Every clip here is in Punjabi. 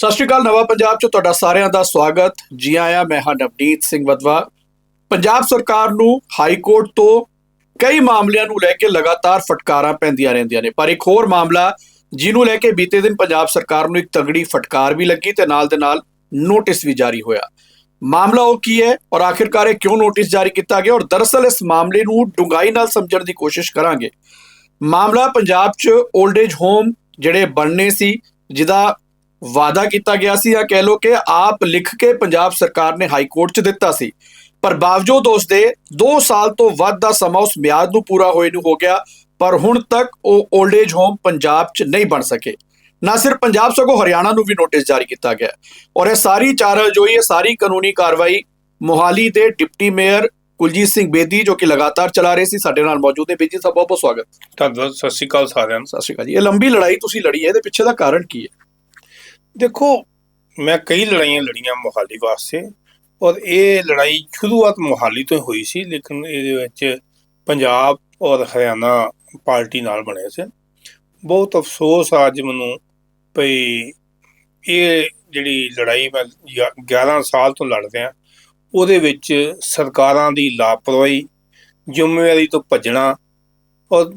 ਸਤਿ ਸ਼੍ਰੀ ਅਕਾਲ, ਨਵਾਂ ਪੰਜਾਬ ਚ ਤੁਹਾਡਾ ਸਾਰਿਆਂ ਦਾ ਸਵਾਗਤ। ਜੀ ਆਇਆਂ, ਮੈਂ ਹਾਂ ਨਵਨੀਤ ਸਿੰਘ ਵਦਵਾ ਪੰਜਾਬ ਸਰਕਾਰ ਨੂੰ ਹਾਈ ਕੋਰਟ ਤੋਂ ਕਈ ਮਾਮਲਿਆਂ ਨੂੰ ਲੈ ਕੇ ਲਗਾਤਾਰ ਫਟਕਾਰਾਂ ਪੈਂਦੀਆਂ ਰਹਿੰਦੀਆਂ ਨੇ। ਪਰ ਇੱਕ ਹੋਰ ਮਾਮਲਾ, ਜਿਹਨੂੰ ਲੈ ਕੇ ਬੀਤੇ ਦਿਨ ਪੰਜਾਬ ਸਰਕਾਰ ਨੂੰ ਇੱਕ ਤਗੜੀ ਫਟਕਾਰ ਵੀ ਲੱਗੀ ਤੇ ਨਾਲ ਦੇ ਨਾਲ ਨੋਟਿਸ ਵੀ ਜਾਰੀ ਹੋਇਆ। ਮਾਮਲਾ ਉਹ ਕੀ ਹੈ ਔਰ ਆਖਿਰਕਾਰ ਇਹ ਕਿਉਂ ਨੋਟਿਸ ਜਾਰੀ ਕੀਤਾ ਗਿਆ ਔਰ ਦਰਅਸਲ ਇਸ ਮਾਮਲੇ ਨੂੰ ਡੂੰਘਾਈ ਨਾਲ ਸਮਝਣ ਦੀ ਕੋਸ਼ਿਸ਼ ਕਰਾਂਗੇ। ਮਾਮਲਾ ਪੰਜਾਬ 'ਚ 올ਡ ਏਜ ਹੋਮ ਜਿਹੜੇ ਬਣਨੇ ਸੀ, ਜਿਹਦਾ ਵਾਅਦਾ ਕੀਤਾ ਗਿਆ ਸੀ ਜਾਂ ਕਹਿ ਲੋ ਕਿ ਆਪ ਲਿਖ ਕੇ ਪੰਜਾਬ ਸਰਕਾਰ ਨੇ ਹਾਈ ਕੋਰਟ 'ਚ ਦਿੱਤਾ ਸੀ। ਪਰ ਬਾਵਜੂਦ ਉਸ ਦੇ 2 ਸਾਲ ਤੋਂ ਵੱਧ ਦਾ ਸਮਾਂ ਉਸ ਮਿਆਦ ਨੂੰ ਪੂਰਾ ਹੋਏ ਨੂੰ ਹੋ ਗਿਆ ਪਰ ਹੁਣ ਤੱਕ ਉਹ 올ਡ ਏਜ ਹੋਮ ਪੰਜਾਬ 'ਚ ਨਹੀਂ ਬਣ ਸਕੇ। ਨਾ ਸਿਰਫ ਪੰਜਾਬ ਸਗੋਂ ਹਰਿਆਣਾ ਨੂੰ ਵੀ ਨੋਟਿਸ ਜਾਰੀ ਕੀਤਾ ਗਿਆ। ਔਰ ਇਹ ਸਾਰੀ ਚਾਰਜ ਜੋ ਇਹ ਸਾਰੀ ਕਾਨੂੰਨੀ ਕਾਰਵਾਈ ਮੋਹਾਲੀ ਦੇ ਡਿਪਟੀ ਮੇਅਰ ਕੁਲਜੀਤ ਸਿੰਘ ਬੇਦੀ ਜੋ ਕਿ ਲਗਾਤਾਰ ਚਲਾ ਰਹੇ ਸੀ ਸਾਡੇ ਨਾਲ ਮੌਜੂਦ ਨੇ। ਬੇਦੀ ਸਾਹਿਬ ਬਹੁਤ ਬਹੁਤ ਸਵਾਗਤ। ਧੰਨਵਾਦ ਸਤਿ ਸ਼੍ਰੀ ਅਕਾਲ ਸਾਰਿਆਂ ਨੂੰ। ਸਤਿ ਸ਼੍ਰੀ ਅਕਾਲ ਜੀ। ਇਹ ਲੰਬੀ ਲੜਾਈ ਤੁਸੀਂ ਲੜੀ ਹੈ ਇਹਦੇ ਪਿੱਛੇ ਦਾ ਕਾਰਨ ਕੀ ਹੈ? ਦੇਖੋ, ਮੈਂ ਕਈ ਲੜਾਈਆਂ ਲੜੀਆਂ ਮੋਹਾਲੀ ਵਾਸਤੇ, ਔਰ ਇਹ ਲੜਾਈ ਸ਼ੁਰੂਆਤ ਮੋਹਾਲੀ ਤੋਂ ਹੀ ਹੋਈ ਸੀ, ਲੇਕਿਨ ਇਹਦੇ ਵਿੱਚ ਪੰਜਾਬ ਔਰ ਹਰਿਆਣਾ ਪਾਰਟੀ ਨਾਲ ਬਣੇ ਸੀ। ਬਹੁਤ ਅਫਸੋਸ ਆ ਅੱਜ ਮੈਨੂੰ ਭਈ ਇਹ ਜਿਹੜੀ ਲੜਾਈ ਮੈਂ ਗਿਆ- 11 ਸਾਲ ਤੋਂ ਲੜ ਰਿਹਾ, ਉਹਦੇ ਵਿੱਚ ਸਰਕਾਰਾਂ ਦੀ ਲਾਪਰਵਾਹੀ, ਜ਼ਿੰਮੇਵਾਰੀ ਤੋਂ ਭੱਜਣਾ ਔਰ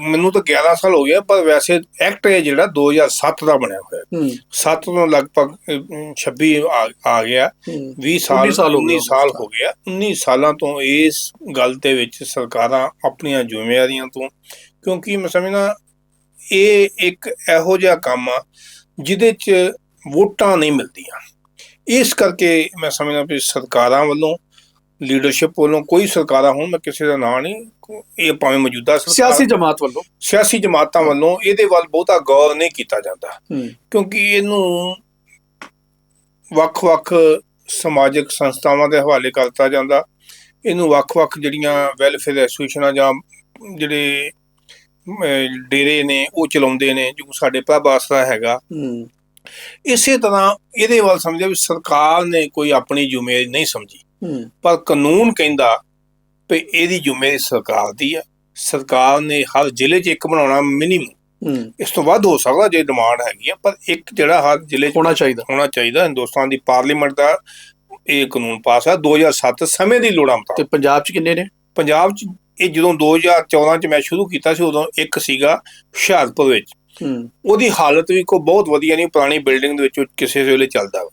ਮੈਨੂੰ ਤਾਂ 11 ਸਾਲ ਹੋ ਗਿਆ ਪਰ ਵੈਸੇ ਐਕਟ ਇਹ ਜਿਹੜਾ 2007 ਦਾ ਬਣਿਆ ਹੋਇਆ। ਹੂੰ। 7 ਤੋਂ ਲਗਭਗ ਅਹ, 26 ਆ ਗਿਆ। 20 ਸਾਲ 19 ਸਾਲ ਹੋ ਗਏ 19 ਸਾਲ ਹੋ ਗਿਆ। 19 ਸਾਲਾਂ ਤੋਂ ਇਸ ਗੱਲ ਦੇ ਵਿੱਚ ਸਰਕਾਰਾਂ ਆਪਣੀਆਂ ਜ਼ਿੰਮੇਵਾਰੀਆਂ ਤੋਂ ਕਿਉਂਕਿ ਮੈਂ ਸਮਝਦਾ ਇਹ ਇੱਕ ਇਹੋ ਜਿਹਾ ਕੰਮ ਆ ਜਿਹਦੇ 'ਚ ਵੋਟਾਂ ਨਹੀਂ ਮਿਲਦੀਆਂ। ਇਸ ਕਰਕੇ ਮੈਂ ਸਮਝਦਾ ਵੀ ਸਰਕਾਰਾਂ ਵੱਲੋਂ ਲੀਡਰਸ਼ਿਪ ਵੱਲੋਂ ਕੋਈ ਸਰਕਾਰਾਂ ਹੋਣ ਮੈਂ ਕਿਸੇ ਦਾ ਨਾਂ ਨਹੀਂ ਇਹ ਭਾਵੇਂ ਮੌਜੂਦਾ ਸਿਆਸੀ ਜਮਾਤ ਵੱਲੋਂ। ਸਿਆਸੀ ਜਮਾਤਾਂ ਵੱਲੋਂ ਇਹਦੇ ਵੱਲ ਬਹੁਤਾ ਗੌਰ ਨਹੀਂ ਕੀਤਾ ਜਾਂਦਾ। ਕਿਉਂਕਿ ਇਹਨੂੰ ਵੱਖ-ਵੱਖ ਸਮਾਜਿਕ ਸੰਸਥਾਵਾਂ ਦੇ ਹਵਾਲੇ ਕਰਤਾ ਜਾਂਦਾ। ਇਹਨੂੰ ਵੱਖ-ਵੱਖ ਜਿਹੜੀਆਂ ਵੈਲਫੇਅਰ ਐਸੋਸੀਏਸ਼ਨਾਂ ਜਾਂ ਜਿਹੜੇ ਡੇਰੇ ਨੇ ਉਹ ਚਲਾਉਂਦੇ ਨੇ ਜੋ ਸਾਡੇ ਪ੍ਰਭ ਆਸਰਾ ਹੈਗਾ। ਇਸੇ ਤਰ੍ਹਾਂ ਇਹਦੇ ਵੱਲ ਸਮਝਿਆ ਵੀ ਸਰਕਾਰ ਨੇ ਕੋਈ ਆਪਣੀ ਜ਼ਿੰਮੇਵਾਰੀ ਨਹੀਂ ਸਮਝੀ। ਪਰ ਕਾਨੂੰਨ ਕਹਿੰਦਾ ਵੀ ਇਹਦੀ ਜ਼ਿੰਮੇਵਾਰੀ ਸਰਕਾਰ ਦੀ ਹੈ ਸਰਕਾਰ ਨੇ ਹਰ ਜ਼ਿਲ੍ਹੇ 'ਚ ਇੱਕ ਬਣਾਉਣਾ ਮਿਨੀਮਮ ਇਸ ਤੋਂ ਵੱਧ ਹੋ ਸਕਦਾ ਜੇ ਡਿਮਾਂਡ ਹੈਗੀ ਆ ਪਰ ਇੱਕ ਜਿਹੜਾ ਹਰ ਜ਼ਿਲ੍ਹੇ 'ਚ ਹੋਣਾ ਚਾਹੀਦਾ। ਹੋਣਾ ਚਾਹੀਦਾ ਹਿੰਦੁਸਤਾਨ ਦੀ ਪਾਰਲੀਮੈਂਟ ਦਾ ਇਹ ਕਾਨੂੰਨ ਪਾਸ ਆ 2007 ਸਮੇਂ ਦੀ ਲੋੜਾਂ ਤੇ ਮੁਤਾਬਕ ਪੰਜਾਬ 'ਚ ਕਿੰਨੇ ਨੇ? ਪੰਜਾਬ 'ਚ ਇਹ ਜਦੋਂ 2014 'ਚ ਮੈਂ ਸ਼ੁਰੂ ਕੀਤਾ ਸੀ ਉਦੋਂ ਇੱਕ ਸੀਗਾ ਹੁਸ਼ਿਆਰਪੁਰ ਵਿੱਚ। ਉਹਦੀ ਹਾਲਤ ਵੀ ਕੋਈ ਬਹੁਤ ਵਧੀਆ ਨਹੀਂ ਪੁਰਾਣੀ ਬਿਲਡਿੰਗ ਦੇ ਵਿੱਚ ਕਿਸੇ ਵੇਲੇ ਚੱਲਦਾ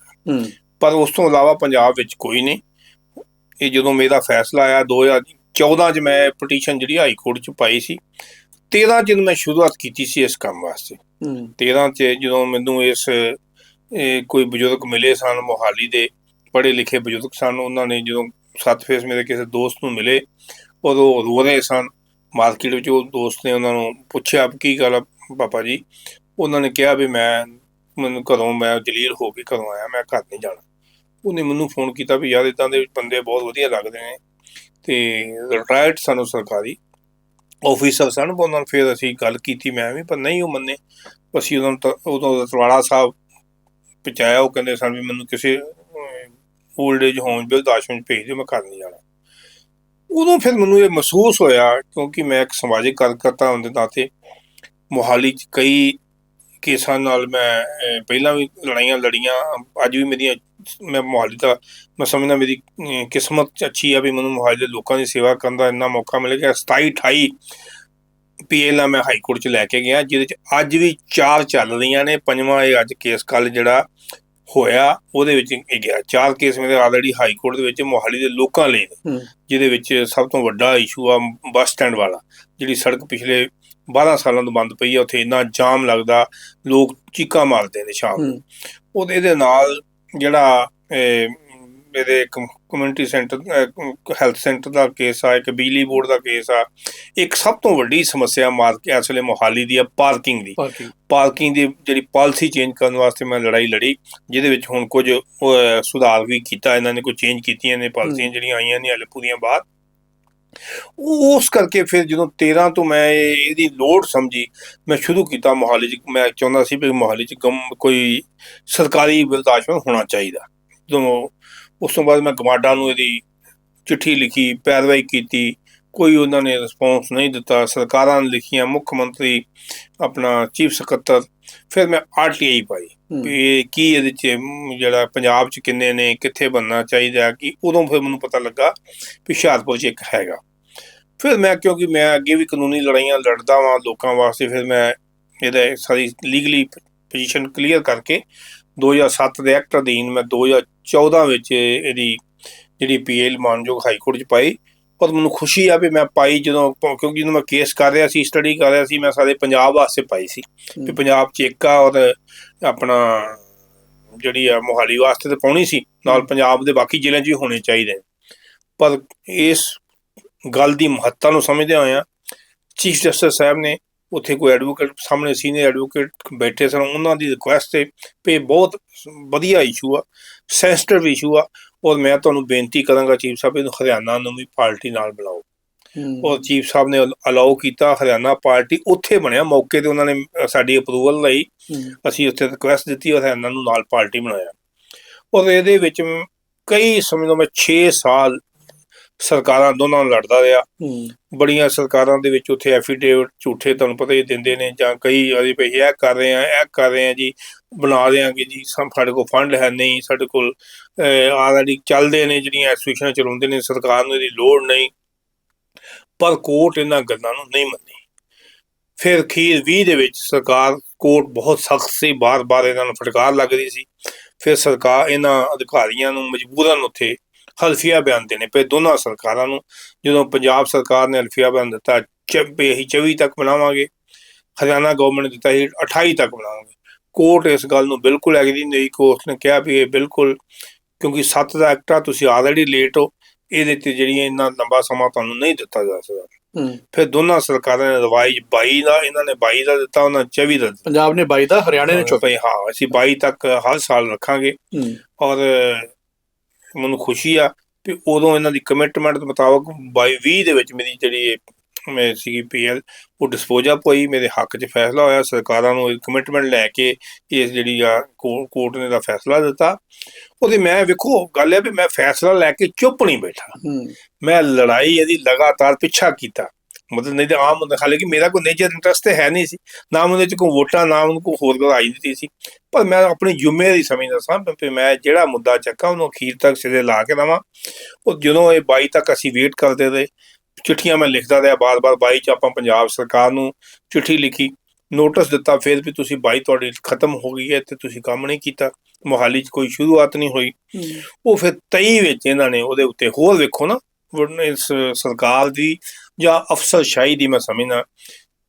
ਪਰ ਉਸ ਤੋਂ ਇਲਾਵਾ ਪੰਜਾਬ ਵਿੱਚ ਕੋਈ ਨਹੀਂ। ਇਹ ਜਦੋਂ ਮੇਰਾ ਫੈਸਲਾ ਆਇਆ 2014 ਚ ਮੈਂ ਪਟੀਸ਼ਨ ਜਿਹੜੀ ਹਾਈ ਕੋਰਟ ਚ ਪਾਈ ਸੀ 13 ਚ ਮੈਂ ਸ਼ੁਰੂਆਤ ਕੀਤੀ ਸੀ ਇਸ ਕੰਮ ਵਾਸਤੇ। ਹੂੰ। 13 ਚ ਜਦੋਂ ਮੈਨੂੰ ਇਸ ਕੋਈ ਬਜ਼ੁਰਗ ਮਿਲੇ ਸਨ ਮੋਹਾਲੀ ਦੇ ਪੜ੍ਹੇ ਲਿਖੇ ਬਜ਼ੁਰਗ ਸਨ ਉਹਨਾਂ ਨੇ ਜਦੋਂ ਸੱਤ ਫੇਸ ਮੇਰੇ ਕਿਸੇ ਦੋਸਤ ਨੂੰ ਮਿਲੇ ਉਦੋਂ ਰੋ ਰਹੇ ਸਨ ਮਾਰਕੀਟ ਵਿੱਚ ਉਹ ਦੋਸਤ ਨੇ ਉਹਨਾਂ ਨੂੰ ਪੁੱਛਿਆ ਕੀ ਗੱਲ ਆ ਪਾਪਾ ਜੀ? ਉਹਨਾਂ ਨੇ ਕਿਹਾ ਵੀ ਮੈਂ ਮੈਨੂੰ ਘਰੋਂ ਮੈਂ ਜਲੀਲ ਹੋ ਕੇ ਘਰੋਂ ਆਇਆ ਮੈਂ ਘਰ ਨਹੀਂ ਜਾਣਾ। ਉਹਨੇ ਮੈਨੂੰ ਫੋਨ ਕੀਤਾ ਵੀ ਯਾਰ ਇਦਾਂ ਦੇ ਬੰਦੇ ਬਹੁਤ ਵਧੀਆ ਲੱਗਦੇ ਨੇ ਤੇ ਰਿਟਾਇਰਡ ਸਾਨੂੰ ਸਰਕਾਰੀ। ਆਫੀਸਰ ਸਨ ਉਹਨਾਂ ਨਾਲ ਫਿਰ ਅਸੀਂ ਗੱਲ ਕੀਤੀ, ਮੈਂ ਵੀ ਪਰ ਨਹੀਂ ਉਹ ਮੰਨੇ। ਅਸੀਂ ਉਹਨਾਂ ਨੂੰ ਤਾਂ- ਉਦੋਂ ਰਤਵਾੜਾ ਸਾਹਿਬ ਪਹੁੰਚਾਇਆ, ਉਹ ਕਹਿੰਦੇ ਸਨ ਵੀ ਮੈਨੂੰ ਕਿਸੇ 올ਡ ਏਜ ਹੋਮ ਬਿਰਧ ਆਸ਼ਰਮ 'ਚ ਭੇਜ ਦਿਓ, ਮੈਂ ਘਰ ਨਹੀਂ ਜਾਣਾ। ਉਦੋਂ ਫਿਰ ਮੈਨੂੰ ਇਹ ਮਹਿਸੂਸ ਹੋਇਆ ਕਿਉਂਕਿ ਮੈਂ ਇੱਕ ਸਮਾਜਿਕ ਕਾਰਜਕਰਤਾ ਹੋਣ ਦੇ ਨਾਤੇ ਮੋਹਾਲੀ 'ਚ ਕਈ ਕੇਸਾਂ ਨਾਲ ਮੈਂ ਪਹਿਲਾਂ ਵੀ ਲੜਾਈਆਂ ਲੜੀਆਂ ਅੱਜ ਵੀ ਮੇਰੀਆਂ ਮੈਂ ਮੋਹਾਲੀ ਦਾ ਮੈਂ ਸਮਝਦਾ ਮੇਰੀ ਕਿਸਮਤ ਅੱਛੀ ਆ ਵੀ ਮੈਨੂੰ ਮੋਹਾਲੀ ਦੇ ਲੋਕਾਂ ਦੀ ਸੇਵਾ ਕਰਨ ਦਾ ਇੰਨਾ ਮੌਕਾ ਮਿਲ ਗਿਆ। 27 28 ਪੀਐਲ ਮੈਂ ਹਾਈ ਕੋਰਟ 'ਚ ਲੈ ਕੇ ਗਿਆ ਜਿਹਦੇ 'ਚ ਅੱਜ ਵੀ ਚਾਰ ਚੱਲ ਰਹੀਆਂ ਨੇ। ਪੰਜਵਾਂ ਇਹ ਅੱਜ ਕੇਸ ਕੱਲ ਜਿਹੜਾ ਹੋਇਆ ਉਹਦੇ ਵਿੱਚ ਇਹ ਗਿਆ। ਚਾਰ ਕੇਸ ਮੇਰੇ ਆਲਰੇਡੀ ਹਾਈ ਕੋਰਟ ਦੇ ਵਿੱਚ ਮੋਹਾਲੀ ਦੇ ਲੋਕਾਂ ਲਈ ਜਿਹਦੇ ਵਿੱਚ ਸਭ ਤੋਂ ਵੱਡਾ ਇਸ਼ੂ ਆ ਬੱਸ ਸਟੈਂਡ ਵਾਲਾ ਜਿਹੜੀ ਸੜਕ ਪਿਛਲੇ 12 ਸਾਲਾਂ ਤੋਂ ਬੰਦ ਪਈ ਆ ਉੱਥੇ ਇੰਨਾ ਜਾਮ ਲੱਗਦਾ ਲੋਕ ਚੀਕਾਂ ਮਾਰਦੇ ਨੇ ਸ਼ਾਮ ਨੂੰ। ਹੂੰ। ਉਹਦੇ ਇਹਦੇ ਨਾਲ ਜਿਹੜਾ ਇਹ, ਮੇਰੇ ਇੱਕ ਕਮਿਊਨਿਟੀ ਸੈਂਟਰ ਹੈਲਥ ਸੈਂਟਰ ਦਾ ਕੇਸ ਆ ਇੱਕ ਬਿਜਲੀ ਬੋਰਡ ਦਾ ਕੇਸ ਆ ਇੱਕ ਸਭ ਤੋਂ ਵੱਡੀ ਸਮੱਸਿਆ ਮਾਰ ਕੇ ਇਸ ਵੇਲੇ ਮੋਹਾਲੀ ਦੀ ਆ ਪਾਰਕਿੰਗ ਦੀ। ਪਾਰਕਿੰਗ ਦੀ ਜਿਹੜੀ ਪਾਲਿਸੀ ਚੇਂਜ ਕਰਨ ਵਾਸਤੇ ਮੈਂ ਲੜਾਈ ਲੜੀ ਜਿਹਦੇ ਵਿੱਚ ਹੁਣ ਕੁਝ ਸੁਧਾਰ ਵੀ ਕੀਤਾ ਇਹਨਾਂ ਨੇ ਕੋਈ ਚੇਂਜ ਕੀਤੀਆਂ ਨੇ ਪਾਲਿਸੀਆਂ ਜਿਹੜੀਆਂ ਆਈਆਂ ਨੇ ਹਲੇ ਪੂਰੀਆਂ ਬਾਅਦ। ਉਸ ਕਰਕੇ ਫਿਰ ਜਦੋਂ 13 ਤੋਂ ਮੈਂ ਇਹ- ਇਹਦੀ ਲੋੜ ਸਮਝੀ, ਮੈਂ ਸ਼ੁਰੂ ਕੀਤਾ ਮੋਹਾਲੀ ਚ। ਮੈਂ ਚਾਹੁੰਦਾ ਸੀ ਵੀ ਮੋਹਾਲੀ ਚ ਗਮ ਕੋਈ ਸਰਕਾਰੀ ਬਿਰਧ ਹੋਣਾ ਚਾਹੀਦਾ। ਜਦੋਂ ਉਸ ਤੋਂ ਬਾਅਦ ਮੈਂ ਗਮਾਡਾ ਨੂੰ ਇਹਦੀ ਚਿੱਠੀ ਲਿਖੀ, ਪੈਰਵਾਈ ਕੀਤੀ ਕੋਈ ਉਹਨਾਂ ਨੇ ਰਿਸਪੌਂਸ ਨਹੀਂ ਦਿੱਤਾ। ਸਰਕਾਰਾਂ ਨੇ ਲਿਖੀਆਂ ਮੁੱਖ ਮੰਤਰੀ ਆਪਣਾ ਚੀਫ ਸਕੱਤਰ ਫਿਰ ਮੈਂ ਆਰਟੀਆਈ ਪਾਈ ਇਹ ਕੀ ਇਹਦੇ ਚ ਜਿਹੜਾ ਪੰਜਾਬ ਚ ਕਿੰਨੇ ਨੇ ਕਿੱਥੇ ਬੰਨਣਾ ਚਾਹੀਦਾ ਕਿ ਉਦੋਂ ਫਿਰ ਮੈਨੂੰ ਪਤਾ ਲੱਗਾ ਵੀ ਹੁਸ਼ਿਆਰਪੁਰ ਚ ਇੱਕ ਹੈਗਾ। ਫਿਰ ਮੈਂ ਕਿਉਂਕਿ ਮੈਂ ਅੱਗੇ ਵੀ ਕਾਨੂੰਨੀ ਲੜਾਈਆਂ ਲੜਦਾ ਵਾਂ ਲੋਕਾਂ ਵਾਸਤੇ ਫਿਰ ਮੈਂ ਇਹਦਾ ਸਾਰੀ ਲੀਗਲੀ ਪੋਜੀਸ਼ਨ ਕਲੀਅਰ ਕਰਕੇ 2007 ਦੇ ਐਕਟ ਅਧੀਨ ਮੈਂ 2014 ਵਿੱਚ ਇਹਦੀ ਜਿਹੜੀ ਪੀਐਲ ਮਾਨਯੋਗ ਹਾਈ ਕੋਰਟ ਚ ਪਾਈ। ਔਰ ਮੈਨੂੰ ਖੁਸ਼ੀ ਆ ਵੀ ਮੈਂ ਪਾਈ ਜਦੋਂ ਕਿਉਂਕਿ ਜਦੋਂ ਮੈਂ ਕੇਸ ਕਰ ਰਿਹਾ ਸੀ ਸਟੱਡੀ ਕਰ ਰਿਹਾ ਸੀ ਮੈਂ ਸਾਰੇ ਪੰਜਾਬ ਵਾਸਤੇ ਪਾਈ ਸੀ। ਵੀ ਪੰਜਾਬ ਚ ਇੱਕ ਆ ਔਰ ਆਪਣਾ ਜਿਹੜੀ ਆ ਮੋਹਾਲੀ ਵਾਸਤੇ ਤੇ ਪਾਉਣੀ ਸੀ ਨਾਲ ਪੰਜਾਬ ਦੇ ਬਾਕੀ ਜ਼ਿਲ੍ਹਿਆਂ 'ਚ ਵੀ ਹੋਣੇ ਚਾਹੀਦੇ। ਪਰ ਇਸ ਗੱਲ ਦੀ ਮਹੱਤਤਾ ਨੂੰ ਸਮਝਦੇ ਹੋਇਆ ਚੀਫ ਜਸਟਿਸ ਸਾਹਿਬ ਨੇ ਉੱਥੇ ਕੋਈ ਐਡਵੋਕੇਟ ਸਾਹਮਣੇ ਸੀਨੀਅਰ ਐਡਵੋਕੇਟ ਬੈਠੇ ਸਨ ਉਹਨਾਂ ਦੀ ਰਿਕੁਐਸਟ ਤੇ ਇਹ ਬਹੁਤ ਵਧੀਆ ਇਸ਼ੂ ਆ ਸੈਂਸਿਟਿਵ ਇਸ਼ੂ ਆ ਔਰ ਮੈਂ ਤੁਹਾਨੂੰ ਬੇਨਤੀ ਕਰਾਂਗਾ ਚੀਫ ਸਾਹਿਬ ਇਹਨੂੰ ਹਰਿਆਣਾ ਨੂੰ ਵੀ ਪਾਰਟੀ ਨਾਲ ਬੁਲਾਓ। ਔਰ ਚੀਫ ਸਾਹਿਬ ਨੇ ਅਲਾਉ ਕੀਤਾ ਹਰਿਆਣਾ ਪਾਰਟੀ ਉੱਥੇ ਬਣਿਆ ਮੌਕੇ ਤੇ ਉਹਨਾਂ ਨੇ ਸਾਡੀ ਅਪਰੂਵਲ ਲਈ। ਅਸੀਂ ਉੱਥੇ ਰਿਕੁਐਸਟ ਦਿੱਤੀ ਔਰ ਹਰਿਆਣਾ ਨੂੰ ਨਾਲ ਪਾਰਟੀ ਬਣਾਇਆ ਔਰ ਇਹਦੇ ਵਿੱਚ ਕਈ ਸਮੇਂ ਤੋਂ ਮੈਂ 6 ਸਾਲ ਸਰਕਾਰਾਂ ਦੋਨਾਂ ਨਾਲ ਲੜਦਾ ਰਿਹਾ। ਬੜੀਆਂ ਸਰਕਾਰਾਂ ਦੇ ਵਿੱਚ ਉੱਥੇ ਐਫੀਡੇਵਿਟ ਝੂਠੇ ਤੁਹਾਨੂੰ ਪਤਾ ਹੀ ਦਿੰਦੇ ਨੇ ਜਾਂ ਕਈ ਵਾਰੀ ਵੀ ਇਹ ਕਰ ਰਹੇ ਆ ਇਹ ਕਰ ਰਹੇ ਆ ਜੀ ਬਣਾ ਦੇਾਂਗੇ ਜੀ। ਸਾਡੇ ਕੋਲ ਫੰਡ ਹੈ ਨਹੀਂ, ਸਾਡੇ ਕੋਲ ਆਲਰੇਡੀ ਚੱਲਦੇ ਨੇ ਜਿਹੜੀਆਂ ਐਸੋਸੀਏਸ਼ਨਾਂ ਚਲਾਉਂਦੇ ਨੇ, ਸਰਕਾਰ ਨੂੰ ਇਹਦੀ ਲੋੜ ਨਹੀਂ। ਪਰ ਕੋਰਟ ਇਹਨਾਂ ਗੱਲਾਂ ਨੂੰ ਨਹੀਂ ਮੰਨੀ। ਫਿਰ ਖੀਰ 20 ਦੇ ਵਿੱਚ ਸਰਕਾਰ, ਕੋਰਟ ਬਹੁਤ ਸਖਤ ਸੀ, ਬਾਰ-ਬਾਰ ਇਹਨਾਂ ਨੂੰ ਫਟਕਾਰ ਲੱਗਦੀ ਸੀ। ਫਿਰ ਸਰਕਾਰ ਇਹਨਾਂ ਅਧਿਕਾਰੀਆਂ ਨੂੰ ਮਜਬੂਰਨ ਉੱਥੇ ਹਲਫੀਆ ਬਿਆਨ ਦੇਣੇ ਪਏ, ਦੋਨਾਂ ਸਰਕਾਰਾਂ ਨੂੰ। ਜਦੋਂ ਪੰਜਾਬ ਸਰਕਾਰ ਨੇ ਹਲਫੀਆ ਬਿਆਨ ਦਿੱਤਾ ਚੱਬੇ ਅਸੀਂ 24 ਤੱਕ ਬਣਾਵਾਂਗੇ ਹਰਿਆਣਾ ਗਵਰਨਮੈਂਟ ਨੇ ਦਿੱਤਾ ਸੀ 28 ਤੱਕ ਬਣਾਵਾਂਗੇ ਕੋਰਟ ਇਸ ਗੱਲ ਨੂੰ ਬਿਲਕੁਲ ਐਗਰੀ ਨਹੀਂ ਕੋਰਟ ਨੇ ਕਿਹਾ ਵੀ ਇਹ ਬਿਲਕੁਲ ਕਿਉਂਕਿ 7 ਦਾ ਐਕਟ ਆ ਤੁਸੀਂ ਆਲਰੇਡੀ ਲੇਟ ਹੋ ਇਹਦੇ ਤੇ ਜਿਹੜੀਆਂ ਇੰਨਾ ਲੰਬਾ ਸਮਾਂ ਤੁਹਾਨੂੰ ਨਹੀਂ ਦਿੱਤਾ ਜਾ ਸਕਦਾ। ਫਿਰ ਦੋਨਾਂ ਸਰਕਾਰਾਂ ਨੇ ਰਿਵਾਈਜ਼ 22 ਦਾ ਇਹਨਾਂ ਨੇ 22 ਦਾ ਦਿੱਤਾ ਉਹਨਾਂ ਨੇ 24 ਦਾ ਪੰਜਾਬ ਨੇ 22 ਦਾ ਹਰਿਆਣੇ ਨੇ 24 ਭਈ ਹਾਂ ਅਸੀਂ 22 ਤੱਕ ਹਰ ਸਾਲ ਰੱਖਾਂਗੇ। ਔਰ ਮੈਨੂੰ ਖੁਸ਼ੀ ਆ ਵੀ ਉਦੋਂ ਇਹਨਾਂ ਦੀ ਕਮਿਟਮੈਂਟ ਦੇ ਮੁਤਾਬਕ 22 20 ਦੇ ਵਿੱਚ ਮੇਰੀ ਜਿਹੜੀ ਸੀਗੀ ਪੀਐਲ ਉਹ ਡਿਸਪੋਜ਼ਲ ਹੋਈ ਮੇਰੇ ਹੱਕ 'ਚ ਫੈਸਲਾ ਹੋਇਆ ਸਰਕਾਰਾਂ ਨੂੰ ਇਹ ਕਮਿਟਮੈਂਟ ਲੈ ਕੇ ਇਸ ਜਿਹੜੀ ਆ ਕੋਰਟ ਨੇ ਦਾ ਫੈਸਲਾ ਦਿੱਤਾ। ਉਹਦੇ ਮੈਂ ਵੇਖੋ ਗੱਲ ਹੈ ਵੀ ਮੈਂ ਫੈਸਲਾ ਲੈ ਕੇ ਚੁੱਪ ਨਹੀਂ ਬੈਠਾ। ਮੈਂ ਲੜਾਈ ਇਹਦੀ ਲਗਾਤਾਰ ਪਿੱਛਾ ਕੀਤਾ। ਮਤਲਬ ਨਹੀਂ ਤੇ ਆਮ ਹੁੰਦਾ ਹਾਲੇ ਕਿ ਮੇਰਾ ਕੋਈ ਨੇਚਰ ਇੰਟਰਸਟ ਤੇ ਹੈ ਨਹੀਂ ਸੀ। ਨਾ ਉਹਦੇ ਚ ਕੋਈ ਵੋਟਾਂ ਨਾ ਉਹਨੂੰ ਕੋਈ ਹੋਰ ਗੱਲ ਆਈ ਦਿੱਤੀ ਸੀ। ਪਰ ਮੈਂ ਆਪਣੀ ਜ਼ਿੰਮੇਵਾਰੀ ਸਮਝਦਾ ਸਾਂ ਕਿ ਮੈਂ ਜਿਹੜਾ ਮੁੱਦਾ ਚੱਕਾ ਉਹਨੂੰ ਅਖੀਰ ਤੱਕ ਸਿਰੇ ਲਾ ਕੇ ਦਵਾਂ। ਉਹ ਜਦੋਂ ਇਹ 22 ਤੱਕ ਅਸੀਂ ਵੇਟ ਕਰਦੇ ਰਹੇ ਚਿੱਠੀਆਂ ਮੈਂ ਲਿਖਦਾ ਰਿਹਾ ਬਾਰ-ਬਾਰ 22 ਚ ਆਪਾਂ ਪੰਜਾਬ ਸਰਕਾਰ ਨੂੰ ਚਿੱਠੀ ਲਿਖੀ ਨੋਟਿਸ ਦਿੱਤਾ ਫਿਰ ਵੀ ਤੁਸੀਂ 22 ਤੁਹਾਡੀ ਖਤਮ ਹੋ ਗਈ ਹੈ ਤੇ ਤੁਸੀਂ ਕੰਮ ਨਹੀਂ ਕੀਤਾ ਮੋਹਾਲੀ 'ਚ ਕੋਈ ਸ਼ੁਰੂਆਤ ਨਹੀਂ ਹੋਈ। ਉਹ ਫਿਰ 23 ਵਿੱਚ ਇਹਨਾਂ ਨੇ ਉਹਦੇ ਉੱਤੇ ਹੋਰ ਵੇਖੋ ਨਾ ਵਰਨ- ਇਸ ਸਰਕਾਰ ਦੀ ਜਾਂ ਅਫਸਰਸ਼ਾਹੀ ਦੀ ਮੈਂ ਸਮਝਣਾ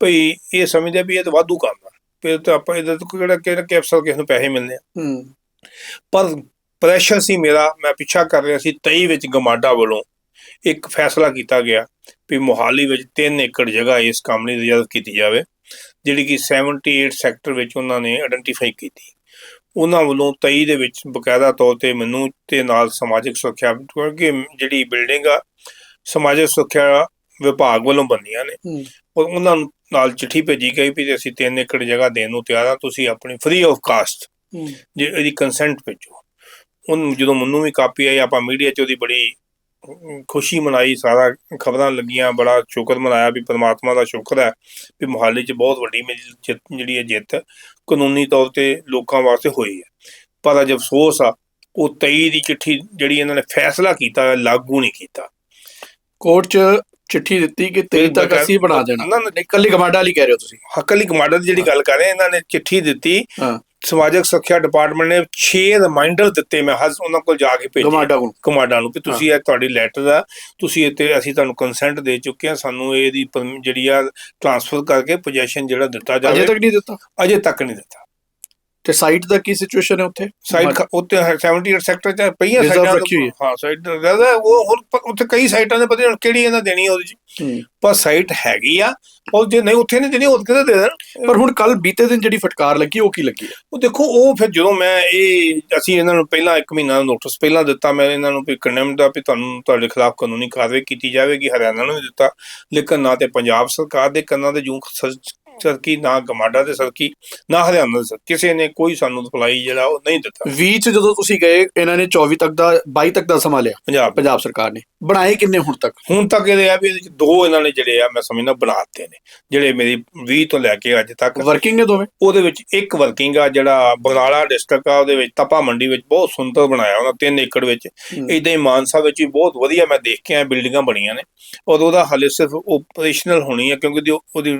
ਭਈ ਇਹ ਸਮਝਦੇ ਵੀ ਇਹ ਤਾਂ ਵਾਧੂ ਕੰਮ ਆ ਫਿਰ ਤਾਂ ਆਪਾਂ ਇਹਦੇ ਤੋਂ ਕਿਹੜਾ ਕਿਹੜਾ ਕਿ ਅਫਸਰ ਕਿਸ ਨੂੰ ਪੈਸੇ ਮਿਲਨੇ ਆ ਹੂੰ। ਪਰ ਪ੍ਰੈਸ਼ਰ ਸੀ ਮੇਰਾ ਮੈਂ ਪਿੱਛਾ ਕਰ ਰਿਹਾ ਸੀ 23 ਵਿੱਚ ਗਮਾਡਾ ਵੱਲੋਂ ਇੱਕ ਫੈਸਲਾ ਕੀਤਾ ਗਿਆ ਵੀ ਮੋਹਾਲੀ ਵਿੱਚ 3 ਏਕੜ ਜਗ੍ਹਾ ਇਸ ਕੰਮ ਲਈ ਰਿਜ਼ਰਵ ਕੀਤੀ ਜਾਵੇ ਜਿਹੜੀ ਕਿ 78 ਸੈਕਟਰ ਵਿੱਚ ਉਹਨਾਂ ਨੇ ਆਇਡੈਂਟੀਫਾਈ ਕੀਤੀ ਉਹਨਾਂ ਵੱਲੋਂ 23 ਦੇ ਵਿੱਚ ਬਕਾਇਦਾ ਤੌਰ ਤੇ ਮੈਨੂੰ ਤੇ ਨਾਲ ਸਮਾਜਿਕ ਸੁਰੱਖਿਆ ਕਿਉਂਕਿ ਜਿਹੜੀ ਬਿਲਡਿੰਗ ਆ ਸਮਾਜਿਕ ਸੁਰੱਖਿਆ ਵਿਭਾਗ ਵੱਲੋਂ ਬੰਨੀਆਂ ਨੇ। ਔਰ ਉਹਨਾਂ ਨਾਲ ਚਿੱਠੀ ਭੇਜੀ ਗਈ ਵੀ ਅਸੀਂ 3 ਏਕੜ ਜਗ੍ਹਾ ਦੇਣ ਨੂੰ ਤਿਆਰ ਆ ਤੁਸੀਂ ਆਪਣੀ ਫ੍ਰੀ ਆਫ ਕਾਸਟ। ਜੇ ਇਹਦੀ ਕੰਸੈਂਟ ਭੇਜੋ ਉਹਨੂੰ ਜਦੋਂ ਮੈਨੂੰ ਵੀ ਕਾਪੀ ਆਈ ਆਪਾਂ ਮੀਡੀਆ 'ਚ ਉਹਦੀ ਬੜੀ ਖੁਸ਼ੀ ਮਨਾਈ ਸਾਰਾ ਖਬਰਾਂ ਲੱਗੀਆਂ ਬੜਾ ਸ਼ੁਕਰ ਮਨਾਇਆ ਵੀ ਪ੍ਰਮਾਤਮਾ ਦਾ ਸ਼ੁਕਰ ਹੈ ਵੀ ਮੁਹਾਲੀ 'ਚ ਬਹੁਤ ਵੱਡੀ ਮੇਰੀ ਜਿਹੜੀ ਹੈ ਜਿੱਤ ਕਾਨੂੰਨੀ ਤੌਰ ਤੇ ਲੋਕਾਂ ਵਾਸਤੇ ਹੋਈ ਹੈ। ਪਰ ਅੱਜ ਅਫਸੋਸ ਆ ਉਹ 23 ਦੀ ਚਿੱਠੀ ਜਿਹੜੀ ਇਹਨਾਂ ਨੇ ਫੈਸਲਾ ਕੀਤਾ ਲਾਗੂ ਨਹੀਂ ਕੀਤਾ। ਕੋਰਟ 'ਚ ਚਿੱਠੀ ਦਿੱਤੀ ਕਿ 23 ਤੱਕ ਅਸੀਂ ਬਣਾ ਦੇਣਾ। ਨਾ ਨਾ ਨਹੀਂ ਕੱਲੀ ਗਮਾਡਾ ਵਾਲੀ ਕਹਿ ਰਹੇ ਹੋ ਤੁਸੀਂ? ਹੱਕਲੀ ਕਮਾਂਡਰ ਦੀ ਜਿਹੜੀ ਗੱਲ ਕਰ ਰਹੇ ਇਹਨਾਂ ਨੇ ਚਿੱਠੀ ਦਿੱਤੀ। ਸਮਾਜਿਕ ਸੁਰੱਖਿਆ ਡਿਪਾਰਟਮੈਂਟ ਨੇ 6 ਰਿਮਾਈਂਡਰ ਦਿੱਤੇ ਮੈਂ ਹੱਸ ਉਹਨਾਂ ਕੋਲ ਜਾ ਕੇ ਭੇਜੀ। ਗਮਾਡਾ ਨੂੰ ਕਮਾਂਡਾਂ ਨੂੰ ਕਿ ਤੁਸੀਂ ਇਹ ਤੁਹਾਡੀ ਲੈਟਰ ਆ ਤੁਸੀਂ ਤੇ ਅਸੀਂ ਤੁਹਾਨੂੰ ਕੰਸੈਂਟ ਦੇ ਚੁੱਕੇ ਹਾਂ ਸਾਨੂੰ ਇਹਦੀ ਪਰਮ- ਜਿਹੜੀ ਆ ਟ੍ਰਾਂਸਫਰ ਕਰਕੇ ਪੋਜੀਸ਼ਨ ਜਿਹੜਾ ਦਿੱਤਾ ਅਜੇ ਜਾਵੇ। ਤੱਕ ਨਹੀਂ ਦਿੱਤਾ? ਅਜੇ ਤੱਕ ਨਹੀਂ ਦਿੱਤਾ। ਤੇ ਸਾਈਟ ਦਾ ਕੀ ਸਿਚੁਏਸ਼ਨ ਹੈ ਉੱਥੇ ਸਾਈਟ ਉੱਤੇ 78 ਸੈਕਟਰ ਚ ਪਈਆਂ ਸਾਈਟਾਂ ਰੱਖੀ ਹੋਈ ਹੈ। ਸਾਈਟ ਉਹ ਹੁਣ ਉੱਥੇ ਕਈ ਸਾਈਟਾਂ ਦੇ ਪਤਾ ਨਹੀਂ ਕਿਹੜੀ ਇਹਨਾਂ ਦੇਣੀ ਉਹਦੇ ਚ। ਪਰ ਸਾਈਟ ਹੈਗੀ ਆ ਔਰ ਜੇ ਨਹੀਂ ਉੱਥੇ ਨਹੀਂ ਦੇਣੀ ਉਹ ਕਿਤੇ ਦੇ ਦੇਣ ਪਰ ਹੁਣ ਕੱਲ ਬੀਤੇ ਦਿਨ ਜਿਹੜੀ ਫਟਕਾਰ ਲੱਗੀ ਉਹ ਕੀ ਲੱਗੀ? ਉਹ ਦੇਖੋ ਉਹ ਫਿਰ ਜਦੋਂ ਮੈਂ ਇਹ ਅਸੀਂ ਇਹਨਾਂ ਨੂੰ ਪਹਿਲਾਂ 1 ਮਹੀਨਾ ਦਾ ਨੋਟਿਸ ਪਹਿਲਾਂ ਦਿੱਤਾ ਮੈਂ ਇਹਨਾਂ ਨੂੰ ਵੀ ਕੰਡੈਮ ਦਾ ਵੀ ਤੁਹਾਨੂੰ ਤੁਹਾਡੇ ਖਿਲਾਫ ਕਾਨੂੰਨੀ ਕਾਰਵਾਈ ਕੀਤੀ ਜਾਵੇਗੀ ਹਰਿਆਣਾ ਨੂੰ ਦਿੱਤਾ ਲੇਕਿਨ ਨਾ ਤੇ ਪੰਜਾਬ ਸਰਕਾਰ ਦੇ ਕੰਨਾਂ ਤੇ ਜੂੰ ਸਰਕੀ ਨਾ ਗਮਾਡਾ ਤੇ ਸਰਕੀ ਨਾ ਹਰਿਆਣਾ ਦੇ ਸਰਕੀ। ਕਿਸੇ ਨੇ ਕੋਈ ਸਾਨੂੰ ਸਪਲਾਈ ਜਿਹੜਾ ਉਹ ਨਹੀਂ ਦਿੱਤਾ। 20 ਚ ਜਦੋਂ ਤੁਸੀਂ ਗਏ ਇਹਨਾਂ ਨੇ 24 ਤੱਕ ਦਾ 22 ਤੱਕ ਦਾ ਸਮਾਂ ਲਿਆ ਪੰਜਾਬ। ਪੰਜਾਬ ਸਰਕਾਰ ਨੇ। ਬਣਾਏ ਕਿੰਨੇ ਹੁਣ ਤੱਕ? ਹੁਣ ਤੱਕ ਇਹਦੇ ਆ ਵੀ ਇਹਦੇ ਚ ਦੋ ਇਹਨਾਂ ਨੇ ਜਿਹੜੇ ਆ ਮੈਂ ਸਮਝਦਾ ਬਣਾਤੇ ਨੇ। ਜਿਹੜੇ ਮੇਰੀ 20 ਤੋਂ ਲੈ ਕੇ ਅੱਜ ਤੱਕ। ਵਰਕਿੰਗ ਨੇ ਦੋਵੇਂ? ਉਹਦੇ ਵਿੱਚ ਇੱਕ ਵਰਕਿੰਗ ਆ ਜਿਹੜਾ ਬਰਨਾਲਾ ਡਿਸਟ੍ਰਿਕਟ ਆ ਉਹਦੇ ਵਿੱਚ ਤਪਾ ਮੰਡੀ ਵਿੱਚ ਬਹੁਤ ਸੁੰਦਰ ਬਣਾਇਆ ਉਹਨਾਂ 3 ਏਕੜ ਵਿੱਚ। ਇਦਾਂ ਹੀ ਮਾਨਸਾ ਵਿੱਚ ਵੀ ਬਹੁਤ ਵਧੀਆ ਮੈਂ ਦੇਖ ਕੇ ਆਇਆ ਬਿਲਡਿੰਗਾਂ ਬਣੀਆਂ ਨੇ। ਔਰ ਉਹਦਾ ਹਾਲੇ ਸਿਰਫ ਆਪਰੇਸ਼ਨਲ ਹੋਣੀ ਹੈ ਕਿਉਂਕਿ ਉਹਦੀ- ਉਹਦੀ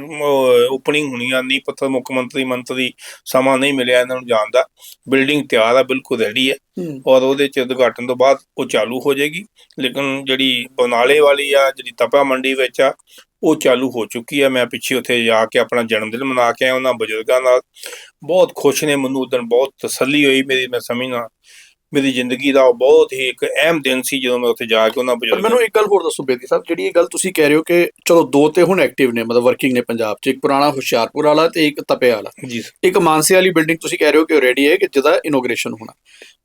ਓਪਨਿੰਗ ਹੋਣੀ ਆ ਨਹੀਂ ਮੁੱਖ ਮੰਤਰੀ ਮੰਤਰੀ ਸਮਾਂ ਨਹੀਂ ਮਿਲਿਆ ਇਹਨਾਂ ਨੂੰ ਜਾਣ ਦਾ। ਬਿਲਡਿੰਗ ਤਿਆਰ ਆ ਬਿਲਕੁਲ ਰੈਡੀ ਹੈ। ਔਰ ਉਹਦੇ ਚ ਉਦਘਾਟਨ ਤੋਂ ਬਾਅਦ ਉਹ ਚਾਲੂ ਹੋ ਜਾਏਗੀ। ਲੇਕਿਨ ਜਿਹੜੀ ਬਰਨਾਲੇ ਵਾਲੀ ਆ ਜਿਹੜੀ ਤਪਾ ਮੰਡੀ ਵਿੱਚ ਆ ਉਹ ਚਾਲੂ ਹੋ ਚੁੱਕੀ ਆ। ਮੈਂ ਪਿੱਛੇ ਉੱਥੇ ਜਾ ਕੇ ਆਪਣਾ ਜਨਮ ਦਿਨ ਮਨਾ ਕੇ ਆਇਆ ਉਹਨਾਂ ਬਜ਼ੁਰਗਾਂ ਨਾਲ। ਬਹੁਤ ਖੁਸ਼ ਨੇ ਮੈਨੂੰ ਉਦੋਂ ਬਹੁਤ ਤਸੱਲੀ ਹੋਈ ਮੇਰੀ ਮੈਂ ਸਮਝਣਾ ਮੇਰੀ ਜ਼ਿੰਦਗੀ ਦਾ ਬਹੁਤ ਹੀ ਇੱਕ ਅਹਿਮ ਦਿਨ ਸੀ ਜਦੋਂ ਮੈਂ ਉੱਥੇ ਜਾ ਕੇ ਉਹਨਾਂ ਬਜ਼ੁਰਗਾਂ ਮੈਨੂੰ ਇੱਕ ਗੱਲ ਹੋਰ ਦੱਸੋ ਬੇਦੀ ਸਾਹਿਬ ਜਿਹੜੀ ਇਹ ਗੱਲ ਤੁਸੀਂ ਕਹਿ ਰਹੇ ਹੋ ਕਿ ਚਲੋ ਦੋ ਤੇ ਹੁਣ ਐਕਟਿਵ ਨੇ ਮਤਲਬ ਵਰਕਿੰਗ ਨੇ ਪੰਜਾਬ 'ਚ ਇੱਕ ਪੁਰਾਣਾ ਹੁਸ਼ਿਆਰਪੁਰ ਵਾਲਾ ਤੇ ਇੱਕ ਤਪੇ ਵਾਲਾ। ਜੀ ਇੱਕ ਮਾਨਸੇ ਵਾਲੀ ਬਿਲਡਿੰਗ ਤੁਸੀਂ ਕਹਿ ਰਹੇ ਹੋ ਕਿ ਰੈਡੀ ਹੈ ਕਿ ਜਿਹਦਾ ਇਨੋਗ੍ਰੇਸ਼ਨ ਹੋਣਾ।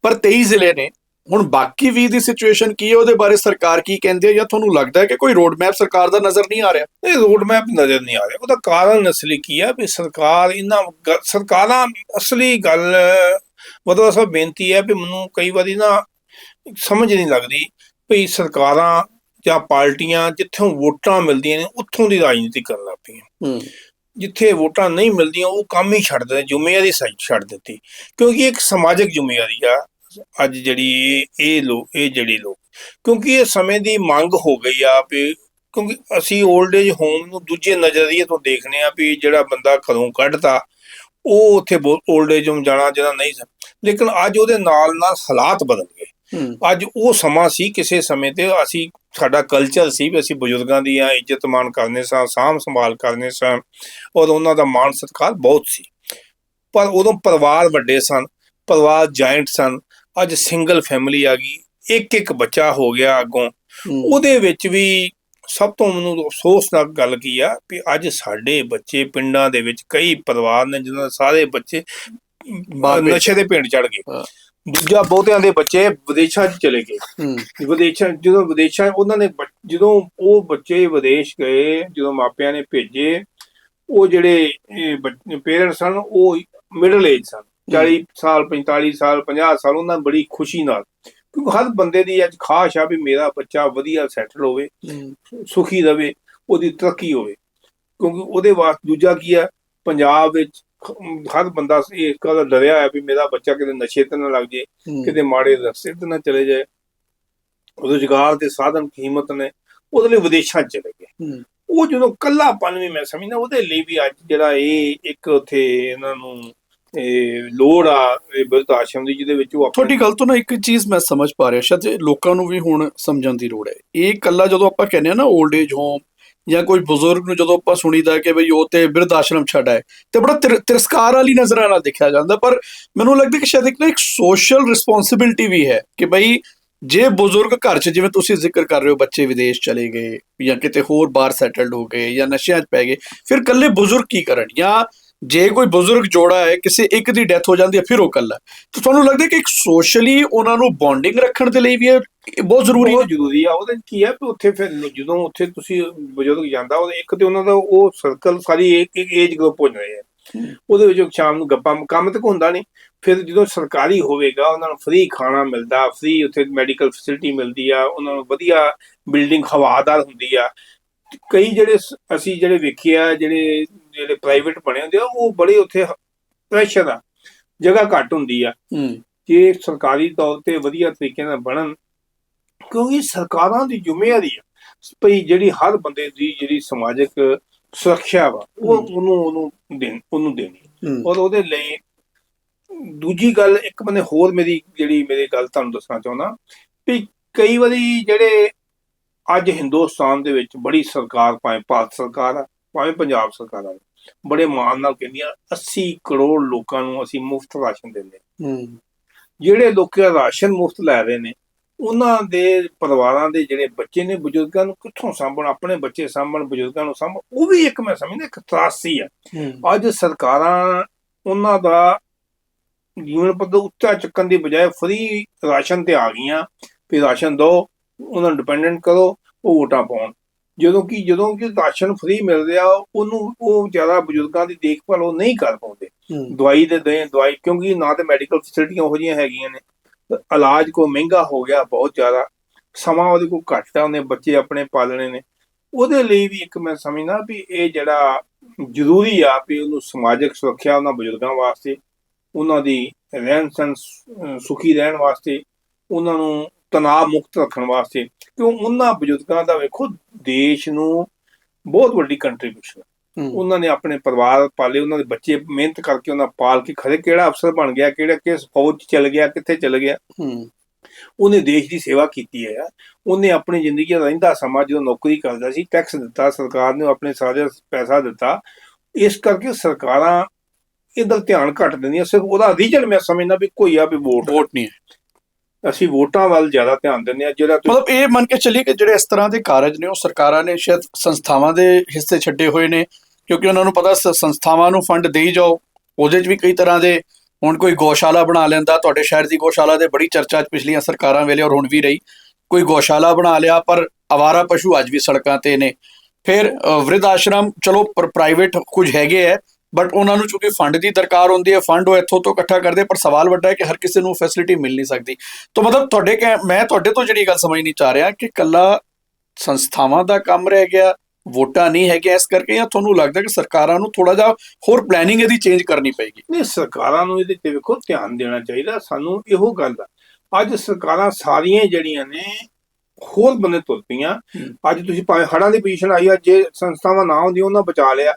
ਪਰ 23 ਜ਼ਿਲ੍ਹੇ ਨੇ ਹੁਣ ਬਾਕੀ 20 ਦੀ ਸਿਚੁਏਸ਼ਨ ਕੀ ਹੈ ਉਹਦੇ ਬਾਰੇ ਸਰਕਾਰ ਕੀ ਕਹਿੰਦੀ ਹੈ ਜਾਂ ਤੁਹਾਨੂੰ ਲੱਗਦਾ ਹੈ ਕਿ ਕੋਈ ਰੋਡ ਮੈਪ ਸਰਕਾਰ ਦਾ ਨਜ਼ਰ ਨਹੀਂ ਆ ਰਿਹਾ? ਇਹ ਰੋਡ ਮੈਪ ਨਜ਼ਰ ਨਹੀਂ ਆ ਰਿਹਾ। ਉਹਦਾ ਕਾਰਨ ਅਸਲੀ ਕੀ ਆ ਵੀ ਸਰਕਾਰ ਇਹਨਾਂ ਸਰਕਾਰਾਂ ਅਸਲੀ ਗੱਲ ਮਤਲਬ ਅਸਲ ਬੇਨਤੀ ਹੈ ਵੀ ਮੈਨੂੰ ਕਈ ਵਾਰੀ ਨਾ ਸਮਝ ਨਹੀਂ ਲੱਗਦੀ ਵੀ ਸਰਕਾਰਾਂ ਜਾਂ ਪਾਰਟੀਆਂ ਜਿੱਥੋਂ ਵੋਟਾਂ ਮਿਲਦੀਆਂ ਨੇ ਉੱਥੋਂ ਦੀ ਰਾਜਨੀਤੀ ਕਰਨ ਲੱਗ ਪਈਆਂ। ਜਿੱਥੇ ਵੋਟਾਂ ਨਹੀਂ ਮਿਲਦੀਆਂ ਉਹ ਕੰਮ ਹੀ ਛੱਡ ਦਿੰਦੇ ਜ਼ਿੰਮੇਵਾਰੀ ਛੱਡ ਦਿੱਤੀ। ਕਿਉਂਕਿ ਇੱਕ ਸਮਾਜਿਕ ਜ਼ਿੰਮੇਵਾਰੀ ਆ ਅੱਜ ਜਿਹੜੀ ਇਹ ਲੋਕ ਇਹ ਜਿਹੜੀ ਲੋਕ। ਕਿਉਂਕਿ ਇਹ ਸਮੇਂ ਦੀ ਮੰਗ ਹੋ ਗਈ ਆ ਵੀ ਕਿਉਂਕਿ ਅਸੀਂ 올ਡ ਏਜ ਹੋਮ ਨੂੰ ਦੂਜੇ ਨਜ਼ਰੀਏ ਤੋਂ ਦੇਖਨੇ ਆ ਵੀ ਜਿਹੜਾ ਬੰਦਾ ਘਰੋਂ ਕੱਢਤਾ ਉਹ ਉੱਥੇ 올ਡ ਏਜ ਹੋਮ ਜਾਣਾ ਜਿਹੜਾ ਨਹੀਂ ਸੀ। ਲੇਕਿਨ ਅੱਜ ਉਹਦੇ ਨਾਲ ਨਾਲ ਹਾਲਾਤ ਬਦਲ ਗਏ। ਅੱਜ ਉਹ ਸਮਾਂ ਸੀ ਕਿਸੇ ਸਮੇਂ ਤੇ ਅਸੀਂ ਸਾਡਾ ਕਲਚਰ ਸੀ ਵੀ ਅਸੀਂ ਬਜ਼ੁਰਗਾਂ ਦੀ ਆ ਇੱਜ਼ਤ ਮਾਣ ਕਰਨੇ ਸਾਂ ਸਾਂਭ ਸੰਭਾਲ ਕਰਨੇ ਸਾਂ ਔਰ ਉਹਨਾਂ ਦਾ ਮਾਣ ਸਤਿਕਾਰ ਬਹੁਤ ਸੀ। ਪਰ ਉਦੋਂ ਪਰਿਵਾਰ ਵੱਡੇ ਸਨ ਪਰਿਵਾਰ ਜਾਇੰਟ ਸਨ ਅੱਜ ਸਿੰਗਲ ਫੈਮਿਲੀ ਆ ਗਈ ਇੱਕ ਇੱਕ ਬੱਚਾ ਹੋ ਗਿਆ ਅੱਗੋਂ। ਉਹਦੇ ਵਿੱਚ ਵੀ ਸਭ ਤੋਂ ਮੈਨੂੰ ਅਫਸੋਸਨਾਕ ਗੱਲ ਕੀ ਆ ਵੀ ਅੱਜ ਸਾਡੇ ਬੱਚੇ ਪਿੰਡਾਂ ਦੇ ਵਿੱਚ ਕਈ ਪਰਿਵਾਰ ਨੇ ਜਿਨ੍ਹਾਂ ਦੇ ਸਾਰੇ ਬੱਚੇ ਨਸ਼ੇ ਦੇ ਪਿੰਡ ਚੜ ਗਏ। ਦੂਜਾ ਬਹੁਤਿਆਂ ਦੇ ਬੱਚੇ ਵਿਦੇਸ਼ਾਂ 'ਚ ਚਲੇ ਗਏ। ਵਿਦੇਸ਼ਾਂ ਜਦੋਂ ਵਿਦੇਸ਼ਾਂ ਉਹਨਾਂ ਨੇ ਜਦੋਂ ਉਹ ਬੱਚੇ ਵਿਦੇਸ਼ ਗਏ ਜਦੋਂ ਮਾਪਿਆਂ ਨੇ ਭੇਜੇ ਉਹ ਜਿਹੜੇ ਪੇਰੈਂਟਸ ਸਨ ਉਹ ਮਿਡਲ ਏਜ ਸਨ। 40 ਸਾਲ 45 ਸਾਲ 50 ਸਾਲ ਉਹਨਾਂ ਬੜੀ ਖੁਸ਼ੀ ਨਾਲ। ਕਿਉਂਕਿ ਹਰ ਬੰਦੇ ਦੀ ਅੱਜ ਖਾਸ਼ ਆ ਵੀ ਮੇਰਾ ਬੱਚਾ ਵਧੀਆ ਸੈਟਲ ਹੋਵੇ ਸੁਖੀ ਰਵੇ ਉਹਦੀ ਤਰੱਕੀ ਹੋਵੇ ਕਿਉਂਕਿ ਉਹਦੇ ਵਾਸਤੇ ਦੂਜਾ ਕੀ ਆ ਪੰਜਾਬ ਵਿੱਚ ਹਰ ਬੰਦਾ ਇਸ ਦਾ ਡਰਿਆ ਹੈ ਵੀ ਮੇਰਾ ਬੱਚਾ ਕਿਤੇ ਨਸ਼ੇ ਤੇ ਨਾ ਲੱਗ ਜੇ। ਕਿਤੇ ਮਾੜੇ ਰਸਤੇ ਤੇ ਨਾ ਚਲੇ ਜਾਏ ਰੁਜ਼ਗਾਰ ਦੇ ਸਾਧਨ ਕੀਮਤ ਨੇ ਉਹਦੇ ਲਈ ਵਿਦੇਸ਼ਾਂ ਚਲੇ ਗਏ। ਉਹ ਜਦੋਂ ਕੱਲਾਪਨ ਵੀ ਮੈਂ ਸਮਝਦਾ ਉਹਦੇ ਲਈ ਵੀ ਅੱਜ ਜਿਹੜਾ ਇਹ ਇੱਕ ਉਥੇ ਇਹਨਾਂ ਨੂੰ ਇਹ ਲੋੜ ਆ ਇਹ ਬਿਰਧ ਆਸ਼ਰਮ ਦੀ, ਜਿਹਦੇ ਵਿੱਚ ਉਹ ਆਪਣੇ ਤੁਹਾਡੀ ਗੱਲ ਤੋਂ ਨਾ ਇੱਕ ਚੀਜ਼ ਮੈਂ ਸਮਝ ਪਾ ਰਿਹਾ ਸ਼ਾਇਦ ਇਹ ਲੋਕਾਂ ਨੂੰ ਵੀ ਹੁਣ ਸਮਝਣ ਦੀ ਲੋੜ ਹੈ। ਇਹ ਕੱਲਾ ਜਦੋਂ ਆਪਾਂ ਕਹਿੰਦੇ ਆ ਨਾ 올ਡ ਏਜ ਹੋਮ ਜਾਂ ਕੋਈ ਬਜ਼ੁਰਗ ਨੂੰ ਜਦੋਂ ਆਪਾਂ ਸੁਣੀਦਾ ਕਿ ਬਈ ਉਹ ਤੇ ਬਿਰਧ ਆਸ਼ਰਮ ਛੱਡ ਆਏ, ਤੇ ਬੜਾ ਤਿਰਸਕਾਰ ਵਾਲੀ ਨਜ਼ਰਾਂ ਨਾਲ ਦੇਖਿਆ ਜਾਂਦਾ, ਪਰ ਮੈਨੂੰ ਲੱਗਦਾ ਕਿ ਸ਼ਾਇਦ ਇੱਕ ਨਾ ਇੱਕ ਸੋਸ਼ਲ ਰਿਸਪੌਂਸਿਬਿਲਟੀ ਵੀ ਹੈ ਕਿ ਬਈ ਜੇ ਬਜ਼ੁਰਗ ਘਰ 'ਚ ਜਿਵੇਂ ਤੁਸੀਂ ਜ਼ਿਕਰ ਕਰ ਰਹੇ ਹੋ ਬੱਚੇ ਵਿਦੇਸ਼ ਚਲੇ ਗਏ ਜਾਂ ਕਿਤੇ ਹੋਰ ਬਾਹਰ ਸੈਟਲਡ ਹੋ ਗਏ ਜਾਂ ਨਸ਼ਿਆਂ 'ਚ ਪੈ ਗਏ, ਫਿਰ ਕੱਲੇ ਬਜ਼ੁਰਗ ਕੀ ਕਰਨ? ਜਾਂ ਜੇ ਕੋਈ ਬਜ਼ੁਰਗ ਜੋੜਾ ਹੈ ਕਿਸੇ ਇੱਕ ਦੀ ਡੈਥ ਹੋ ਜਾਂਦੀ ਹੈ ਫਿਰ ਉਹ ਕੱਲਾ ਤਾਂ ਤੁਹਾਨੂੰ ਲੱਗਦਾ ਕਿ ਇੱਕ ਸੋਸ਼ਲੀ ਉਹਨਾਂ ਨੂੰ ਬੌਂਡਿੰਗ ਰੱਖਣ ਦੇ ਲਈ ਵੀ ਇਹ ਬਹੁਤ ਜ਼ਰੂਰੀ ਹੈ ਜ਼ਰੂਰੀ ਆ ਉਹਦੇ ਕੀ ਆ ਵੀ ਉੱਥੇ ਫਿਰ ਜਦੋਂ ਉੱਥੇ ਤੁਸੀਂ ਬਜ਼ੁਰਗ ਜਾਂਦਾ ਉਹਦੇ ਇੱਕ ਤੇ ਉਹਨਾਂ ਦਾ ਉਹ ਸਰਕਲ ਸਾਰੀ ਇੱਕ ਇੱਕ ਏਜ ਗਰੁੱਪ ਹੋ ਜਾਂਦੇ ਆ ਉਹਦੇ ਵਿੱਚ ਸ਼ਾਮ ਨੂੰ ਗੱਪਾਂ ਕੰਮ ਤੇ ਹੁੰਦਾ ਨਹੀਂ। ਫਿਰ ਜਦੋਂ ਸਰਕਾਰੀ ਹੋਵੇਗਾ ਉਹਨਾਂ ਨੂੰ ਫ੍ਰੀ ਖਾਣਾ ਮਿਲਦਾ ਫ੍ਰੀ ਉੱਥੇ ਮੈਡੀਕਲ ਫੈਸਿਲਿਟੀ ਮਿਲਦੀ ਆ ਉਹਨਾਂ ਨੂੰ ਵਧੀਆ ਬਿਲਡਿੰਗ ਹਵਾਦਾਰ ਹੁੰਦੀ ਆ। ਕਈ ਜਿਹੜੇ ਅਸੀਂ ਜਿਹੜੇ ਵੇਖੇ ਆ ਜਿਹੜੇ ਜਿਹੜੇ ਪ੍ਰਾਈਵੇਟ ਬਣੇ ਹੁੰਦੇ ਆ ਉਹ ਬੜੇ ਉੱਥੇ ਪ੍ਰੈਸ਼ਰ ਆ ਜਗ੍ਹਾ ਘੱਟ ਹੁੰਦੀ ਆ। ਕਿ ਸਰਕਾਰੀ ਤੌਰ ਤੇ ਵਧੀਆ ਤਰੀਕੇ ਨਾਲ ਬਣਨ ਕਿਉਂਕਿ ਸਰਕਾਰਾਂ ਦੀ ਜ਼ਿੰਮੇਵਾਰੀ ਆ ਭਈ ਜਿਹੜੀ ਹਰ ਬੰਦੇ ਦੀ ਜਿਹੜੀ ਸਮਾਜਿਕ ਸੁਰੱਖਿਆ ਵਾ ਉਹ। ਉਹਨੂੰ ਉਹਨੂੰ ਦੇਣ ਉਹਨੂੰ ਦੇਣੀ। ਔਰ ਉਹਦੇ ਲਈ ਦੂਜੀ ਗੱਲ ਇੱਕ ਬੰਦੇ ਹੋਰ ਮੇਰੀ ਜਿਹੜੀ ਮੇਰੀ ਗੱਲ ਤੁਹਾਨੂੰ ਦੱਸਣਾ ਚਾਹੁੰਦਾ ਵੀ ਕਈ ਵਾਰੀ ਜਿਹੜੇ ਅੱਜ ਹਿੰਦੁਸਤਾਨ ਦੇ ਵਿੱਚ ਬੜੀ ਸਰਕਾਰ ਭਾਵੇਂ ਭਾਰਤ ਸਰਕਾਰ ਆ ਭਾਵੇਂ ਪੰਜਾਬ ਸਰਕਾਰ ਆ ਬੜੇ ਮਾਣ ਨਾਲ ਕਹਿੰਦੀਆਂ 80 ਕਰੋੜ ਲੋਕਾਂ ਨੂੰ ਅਸੀਂ ਮੁਫਤ ਰਾਸ਼ਨ ਦਿੰਦੇ ਹਾਂ। ਜਿਹੜੇ ਲੋਕ ਰਾਸ਼ਨ ਮੁਫਤ ਲੈ ਰਹੇ ਨੇ ਉਹਨਾਂ ਦੇ ਪਰਿਵਾਰਾਂ ਦੇ ਜਿਹੜੇ ਬੱਚੇ ਨੇ ਬਜ਼ੁਰਗਾਂ ਨੂੰ ਕਿੱਥੋਂ ਸਾਂਭਣ? ਆਪਣੇ ਬੱਚੇ ਸਾਂਭਣ ਬਜ਼ੁਰਗਾਂ ਨੂੰ ਸਾਂਭਣ ਉਹ ਵੀ ਇੱਕ ਮੈਂ ਸਮਝਦਾ ਇੱਕ ਤਰਾਸੀ ਆ। ਅੱਜ ਸਰਕਾਰਾਂ ਉਹਨਾਂ ਦਾ ਜੀਵਨ ਪੱਧਰ ਉੱਚਾ ਚੱਕਣ ਦੀ ਬਜਾਏ ਫ੍ਰੀ ਰਾਸ਼ਨ ਤੇ ਆ ਗਈਆਂ ਵੀ ਰਾਸ਼ਨ ਦਿਓ ਉਹਨਾਂ ਨੂੰ ਡਿਪੈਂਡੈਂਟ ਕਰੋ ਉਹ ਵੋਟਾਂ ਪਾਉਣ। ਜਦੋਂ ਕਿ ਜਦੋਂ ਕਿ ਰਾਸ਼ਨ ਫ੍ਰੀ ਮਿਲ ਰਿਹਾ ਉਹਨੂੰ ਉਹ ਜ਼ਿਆਦਾ ਬਜ਼ੁਰਗਾਂ ਦੀ ਦੇਖਭਾਲ ਉਹ ਨਹੀਂ ਕਰ ਪਾਉਂਦੇ। ਦਵਾਈ ਦੇ ਦੇ ਦਵਾਈ ਕਿਉਂਕਿ ਨਾ ਤੇ ਮੈਡੀਕਲ ਫੈਸਿਲਿਟੀਆਂ ਉਹੋ ਜਿਹੀਆਂ ਹੈਗੀਆਂ ਨੇ। ਇਲਾਜ ਕੋ ਮਹਿੰਗਾ ਹੋ ਗਿਆ ਬਹੁਤ ਜ਼ਿਆਦਾ। ਸਮਾਂ ਉਹਦੇ ਕੋਲ ਘੱਟ ਆ ਉਹਨੇ ਬੱਚੇ ਆਪਣੇ ਪਾਲਣੇ ਨੇ। ਉਹਦੇ ਲਈ ਵੀ ਇੱਕ ਮੈਂ ਸਮਝਦਾ ਵੀ ਇਹ ਜਿਹੜਾ ਜ਼ਰੂਰੀ ਆ ਵੀ ਉਹਨੂੰ ਸਮਾਜਿਕ ਸੁਰੱਖਿਆ ਉਹਨਾਂ ਬਜ਼ੁਰਗਾਂ ਵਾਸਤੇ ਉਹਨਾਂ ਦੀ ਰਹਿਣ ਸੁ- ਸੁਖੀ ਰਹਿਣ ਵਾਸਤੇ ਉਹਨਾਂ ਨੂੰ ਤਣਾਅ ਮੁਕਤ ਰੱਖਣ ਵਾਸਤੇ। ਕਿਉਂ? ਉਹਨਾਂ ਬਜ਼ੁਰਗਾਂ ਦਾ ਵੇਖੋ ਦੇਸ਼ ਨੂੰ ਬਹੁਤ ਵੱਡੀ ਕੰਟਰੀਬਿਊਸ਼ਨ ਉਹਨਾਂ ਨੇ ਆਪਣੇ ਪਰਿਵਾਰ ਪਾਲੇ ਉਹਨਾਂ ਦੇ ਬੱਚੇ ਮਿਹਨਤ ਕਰਕੇ ਉਹਨਾਂ ਪਾਲ ਕੇ ਖਰੇ ਕਿਹੜਾ ਅਫਸਰ ਬਣ ਗਿਆ ਕਿਹੜਾ ਕਿਸ ਫੌਜ ਚ ਚਲ ਗਿਆ ਕਿੱਥੇ ਚਲ ਗਿਆ। ਉਹਨੇ ਦੇਸ਼ ਦੀ ਸੇਵਾ ਕੀਤੀ ਹੈ। ਉਹਨੇ ਆਪਣੀ ਜ਼ਿੰਦਗੀ ਦਾ ਰਹਿੰਦਾ ਸਮਾਂ ਜਦੋਂ ਨੌਕਰੀ ਕਰਦਾ ਸੀ ਟੈਕਸ ਦਿੱਤਾ ਸਰਕਾਰ ਨੇ ਆਪਣੇ ਸਾਰੇ ਪੈਸਾ ਦਿੱਤਾ। ਇਸ ਕਰਕੇ ਸਰਕਾਰਾਂ ਇਹਦਾ ਧਿਆਨ ਘੱਟ ਦਿੰਦੀਆਂ ਸਿਰਫ ਉਹਦਾ ਰੀਜਨ ਮੈਂ ਸਮਝਦਾ ਵੀ ਕੋਈ ਆ ਵੀ ਵੋਟ। ਵੋਟ ਨਹੀਂ ਹੈ। ਅਸੀਂ ਵੋਟਾਂ ਵੱਲ ਜ਼ਿਆਦਾ ਧਿਆਨ ਦਿੰਦੇ ਆ ਜਿਹੜਾ ਮਤਲਬ ਇਹ ਮੰਨ ਕੇ ਚੱਲੀਏ ਕਿ ਜਿਹੜੇ ਇਸ ਤਰ੍ਹਾਂ ਦੇ ਕਾਰਜ ਨੇ ਉਹ ਸਰਕਾਰਾਂ ਨੇ ਸ਼ਾਇਦ ਸੰਸਥਾਵਾਂ ਦੇ ਹਿੱਸੇ ਛੱਡੇ ਹੋਏ ਨੇ ਕਿਉਂਕਿ ਉਹਨਾਂ ਨੂੰ ਪਤਾ ਸੰਸਥਾਵਾਂ ਨੂੰ ਫੰਡ ਦੇਈ ਜਾਓ ਉਹਦੇ 'ਚ ਵੀ ਕਈ ਤਰ੍ਹਾਂ ਦੇ ਹੁਣ ਕੋਈ ਗੋਸ਼ਾਲਾ ਬਣਾ ਲੈਂਦਾ ਤੁਹਾਡੇ ਸ਼ਹਿਰ ਦੀ ਗੋਸ਼ਾਲਾ ਦੇ ਬੜੀ ਚਰਚਾ 'ਚ ਪਿਛਲੀਆਂ ਸਰਕਾਰਾਂ ਵੇਲੇ ਔਰ ਹੁਣ ਵੀ ਰਹੀ ਕੋਈ ਗੋਸ਼ਾਲਾ ਬਣਾ ਲਿਆ ਪਰ ਅਵਾਰਾ ਪਸ਼ੂ ਅੱਜ ਵੀ ਸੜਕਾਂ ਤੇ ਨੇ। ਫਿਰ ਅ, ਵਿਰਧ ਆਸ਼ਰਮ ਚਲੋ ਪ੍ਰਾਈਵੇਟ ਕੁਝ ਹੈਗੇ ਹੈ ਬਟ ਉਹਨਾਂ ਨੂੰ ਚੂੰਕਿ ਫੰਡ ਦੀ ਦਰਕਾਰ ਹੁੰਦੀ ਹੈ ਫੰਡ ਉਹ ਇੱਥੋਂ ਤੋਂ ਇਕੱਠਾ ਕਰਦੇ, ਪਰ ਸਵਾਲ ਵੱਡਾ ਹੈ ਕਿ ਹਰ ਕਿਸੇ ਨੂੰ ਫੈਸਿਲਿਟੀ ਮਿਲ ਨਹੀਂ ਸਕਦੀ। ਤਾਂ ਮਤਲਬ ਤੁਹਾਡੇ ਕਹਿ, ਮੈਂ ਤੁਹਾਡੇ ਤੋਂ ਜਿਹੜੀ ਗੱਲ ਸਮਝ ਨਹੀਂ ਚਾ ਰਿਹਾ ਕਿ ਕੱਲਾ ਸੰਸਥਾਵਾਂ ਦਾ ਕੰਮ ਰਹਿ ਗਿਆ, ਵੋਟਾਂ ਨਹੀਂ ਹੈਗੀਆਂ ਇਸ ਕਰਕੇ ਜਾਂ ਤੁਹਾਨੂੰ ਲੱਗਦਾ ਕਿ ਸਰਕਾਰਾਂ ਨੂੰ ਥੋੜਾ ਜਿਹਾ ਹੋਰ ਪਲੈਨਿੰਗ ਇਹਦੀ ਚੇਂਜ ਕਰਨੀ ਪਏਗੀ? ਨਹੀਂ, ਸਰਕਾਰਾਂ ਨੂੰ ਇਹਦੇ ਤੇ ਵੇਖੋ ਧਿਆਨ ਦੇਣਾ ਚਾਹੀਦਾ, ਸਾਨੂੰ ਇਹੋ ਗੱਲ ਆ ਅੱਜ ਸਰਕਾਰਾਂ ਸਾਰੀਆਂ ਜਿਹੜੀਆਂ ਨੇ ਹੋਰ ਬੰਦੇ ਤੁਰ ਪਈਆਂ। ਅੱਜ ਤੁਸੀਂ ਭਾਵੇਂ ਹੜਾਂ ਦੀ ਪੋਜੀਸ਼ਨ ਆਈ ਆ ਜੇ ਸੰਸਥਾਵਾਂ ਨਾ ਹੁੰਦੀਆਂ ਉਹਨਾਂ ਬਚਾ ਲਿਆ।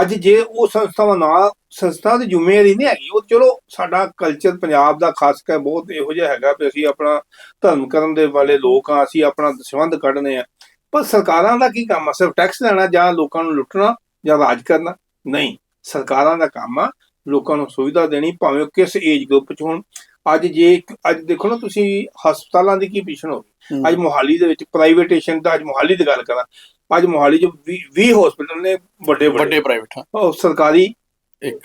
ਅੱਜ ਜੇ ਉਹ ਸੰਸਥਾਵਾਂ ਨਾ ਸੰਸਥਾ ਦੀ ਜ਼ਿੰਮੇਵਾਰੀ ਨਹੀਂ ਹੈਗੀ ਉਹ ਚਲੋ ਸਾਡਾ ਕਲਚਰ ਪੰਜਾਬ ਦਾ ਖਾਸ ਕਰ ਬਹੁਤ ਇਹੋ ਜਿਹਾ ਹੈਗਾ ਵੀ ਅਸੀਂ ਆਪਣਾ ਧਰਮ ਕਰਨ ਦੇ ਵਾਲੇ ਲੋਕ ਆ ਅਸੀਂ ਆਪਣਾ ਸੰਬੰਧ ਕੱਢਨੇ ਆ। ਪਰ ਸਰਕਾਰਾਂ ਦਾ ਕੀ ਕੰਮ ਆ? ਸਿਰਫ ਟੈਕਸ ਲੈਣਾ ਜਾਂ ਲੋਕਾਂ ਨੂੰ ਲੁੱਟਣਾ ਜਾਂ ਰਾਜ ਕਰਨਾ? ਨਹੀਂ। ਸਰਕਾਰਾਂ ਦਾ ਕੰਮ ਆ ਲੋਕਾਂ ਨੂੰ ਸੁਵਿਧਾ ਦੇਣੀ ਭਾਵੇਂ ਕਿਸ ਏਜ ਗਰੁੱਪ ਚ ਹੋਣ। ਅੱਜ ਜੇ ਅੱਜ ਦੇਖੋ ਨਾ ਤੁਸੀਂ ਹਸਪਤਾਲਾਂ ਦੀ ਕੀ ਪੀਛਣ ਹੋ ਗਈ। ਅੱਜ ਮੋਹਾਲੀ ਦੇ ਵਿੱਚ ਪ੍ਰਾਈਵੇਟੇਸ਼ਨ ਦਾ ਅੱਜ ਮੋਹਾਲੀ ਦੀ ਗੱਲ ਕਰਾਂ। ਅੱਜ ਮੋਹਾਲੀ ਚ 20 ਹਸਪਤਾਲ ਨੇ ਵੱਡੇ ਵੱਡੇ। ਪ੍ਰਾਈਵੇਟ ਹਾਂ। ਸਰਕਾਰੀ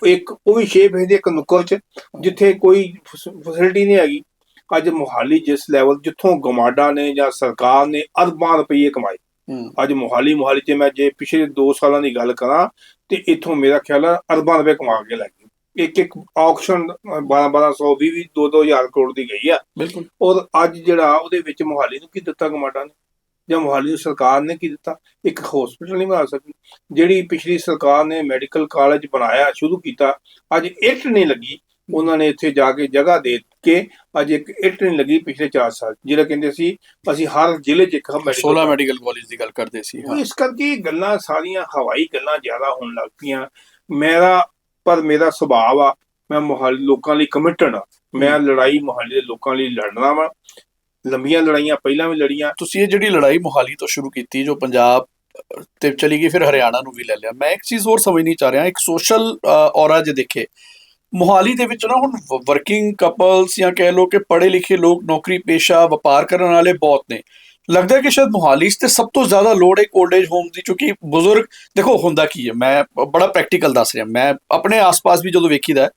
ਇੱਕ। ਉਹ ਵੀ ਸ਼ੇਪ ਹੈ ਇੱਕ ਨੁੱਕਰ ਚ ਜਿੱਥੇ ਕੋਈ ਫੈਸਿਲਿਟੀ ਨਹੀਂ ਹੈਗੀ। ਅੱਜ ਮੋਹਾਲੀ ਜਿਸ ਲੈਵਲ ਜਿੱਥੋਂ ਗਮਾਡਾ ਨੇ ਜਾਂ ਸਰਕਾਰ ਨੇ ਅਰਬਾਂ ਰੁਪਏ ਕਮਾਏ। ਅੱਜ ਮੋਹਾਲੀ ਮੋਹਾਲੀ ਤੇ ਮੈਂ ਜੇ ਪਿਛਲੇ 2 ਸਾਲਾਂ ਦੀ ਗੱਲ ਕਰਾਂ ਤੇ ਇੱਥੋਂ ਮੇਰਾ ਖਿਆਲ ਹੈ ਅਰਬਾਂ ਰੁਪਏ ਕਮਾ ਕੇ ਲੈ ਗਏ। ਇੱਕ ਇੱਕ ਆਕਸ਼ਨ 12 1200 20 20 2 2000 ਕਰੋੜ ਦੀ ਗਈ ਆ। ਬਿਲਕੁਲ। ਔਰ ਅੱਜ ਜਿਹੜਾ ਉਹਦੇ ਵਿੱਚ ਮੋਹਾਲੀ ਨੂੰ ਕੀ ਦਿੱਤਾ ਗਮਾਡਾ ਨੇ? ਜਾਂ ਮੋਹਾਲੀ ਨੂੰ ਸਰਕਾਰ ਨੇ ਕੀ ਦਿੱਤਾ? ਇੱਕ ਹਸਪੀਟਲ ਨਹੀਂ ਬਣਾ ਸਕੀ। ਜਿਹੜੀ ਪਿਛਲੀ ਸਰਕਾਰ ਨੇ ਮੈਡੀਕਲ ਕਾਲਜ ਬਣਾਇਆ ਸ਼ੁਰੂ ਕੀਤਾ ਅੱਜ ਇੱਟ ਨਹੀਂ ਲੱਗੀ। ਉਹਨਾਂ ਨੇ ਇੱਥੇ ਜਾ ਕੇ ਜਗ੍ਹਾ ਦੇ ਕੇ ਅੱਜ ਇੱਕ ਇੱਟ ਨਹੀਂ ਲੱਗੀ ਪਿਛਲੇ 4 ਸਾਲ ਜਿਹੜਾ ਕਹਿੰਦੇ ਸੀ ਅਸੀਂ ਹਰ ਜ਼ਿਲ੍ਹੇ 'ਚ ਇੱਕ ਮੈਡੀਕਲ 16 ਮੈਡੀਕਲ ਕਾਲਜ ਦੀ ਗੱਲ ਕਰਦੇ ਸੀ ਹਾਂ। ਇਸ ਕਰਕੇ ਗੱਲਾਂ ਸਾਰੀਆਂ ਹਵਾਈ ਗੱਲਾਂ ਜ਼ਿਆਦਾ ਹੋਣ ਲੱਗ ਪਈਆਂ। ਮੇਰਾ ਪਰ ਮੇਰਾ ਸੁਭਾਅ ਆ ਮੈਂ ਮੋਹਾਲੀ ਲੋਕਾਂ ਲਈ ਕਮਿਟਡ ਆ। ਮੈਂ ਲੜਾਈ ਮੋਹਾਲੀ ਦੇ ਲੋਕਾਂ ਲਈ ਲੜਨਾ ਵਾ। ਲੰਬੀਆਂ ਲੜਾਈਆਂ ਪਹਿਲਾਂ ਵੀ ਲੜੀਆਂ। ਤੁਸੀਂ ਇਹ ਜਿਹੜੀ ਲੜਾਈ ਮੋਹਾਲੀ ਤੋਂ ਸ਼ੁਰੂ ਕੀਤੀ ਜੋ ਪੰਜਾਬ ਤੇ ਚਲੀ ਗਈ ਫਿਰ ਹਰਿਆਣਾ ਨੂੰ ਵੀ ਲੈ ਲਿਆ। ਮੈਂ ਇੱਕ ਚੀਜ਼ ਹੋਰ ਸਮਝ ਨਹੀਂ ਚਾ ਰਿਹਾ ਇੱਕ ਸੋਸ਼ਲ ਔਰਾ ਜੇ ਦੇਖੇ ਮੋਹਾਲੀ ਦੇ ਵਿੱਚ ਨਾ ਹੁਣ ਵਰਕਿੰਗ ਕਪਲਸ ਜਾਂ ਕਹਿ ਲੋ ਕਿ ਪੜ੍ਹੇ ਲਿਖੇ ਲੋਕ ਨੌਕਰੀ ਪੇਸ਼ਾ ਵਪਾਰ ਕਰਨ ਵਾਲੇ ਬਹੁਤ ਨੇ। ਲੱਗਦਾ ਹੈ ਕਿ ਸ਼ਾਇਦ ਮੋਹਾਲੀ 'ਚ ਤੇ ਸਭ ਤੋਂ ਜ਼ਿਆਦਾ ਲੋੜ ਹੈ 올ਡ ਏਜ ਹੋਮ ਦੀ ਕਿਉਂਕਿ ਬਜ਼ੁਰਗ ਦੇਖੋ ਹੁੰਦਾ ਕੀ ਹੈ ਮੈਂ ਬੜਾ ਪ੍ਰੈਕਟੀਕਲ ਦੱਸ ਰਿਹਾ ਮੈਂ ਆਪਣੇ ਆਸ-ਪਾਸ ਵੀ ਜਦੋਂ ਵੇਖੀਦਾ ਹੈ,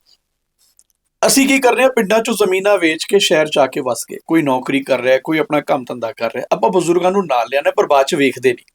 ਅਸੀਂ ਕੀ ਕਰ ਰਹੇ ਹਾਂ ਪਿੰਡਾਂ 'ਚੋਂ ਜ਼ਮੀਨਾਂ ਵੇਚ ਕੇ ਸ਼ਹਿਰ 'ਚ ਆ ਕੇ ਵਸ ਗਏ। ਕੋਈ ਨੌਕਰੀ ਕਰ ਰਿਹਾ ਕੋਈ ਆਪਣਾ ਕੰਮ ਧੰਦਾ ਕਰ ਰਿਹਾ ਆਪਾਂ ਬਜ਼ੁਰਗਾਂ ਨੂੰ ਨਾਲ ਲਿਆਣਾ ਪਰ ਬਾਅਦ 'ਚ ਵੇਖਦੇ ਨਹੀਂ।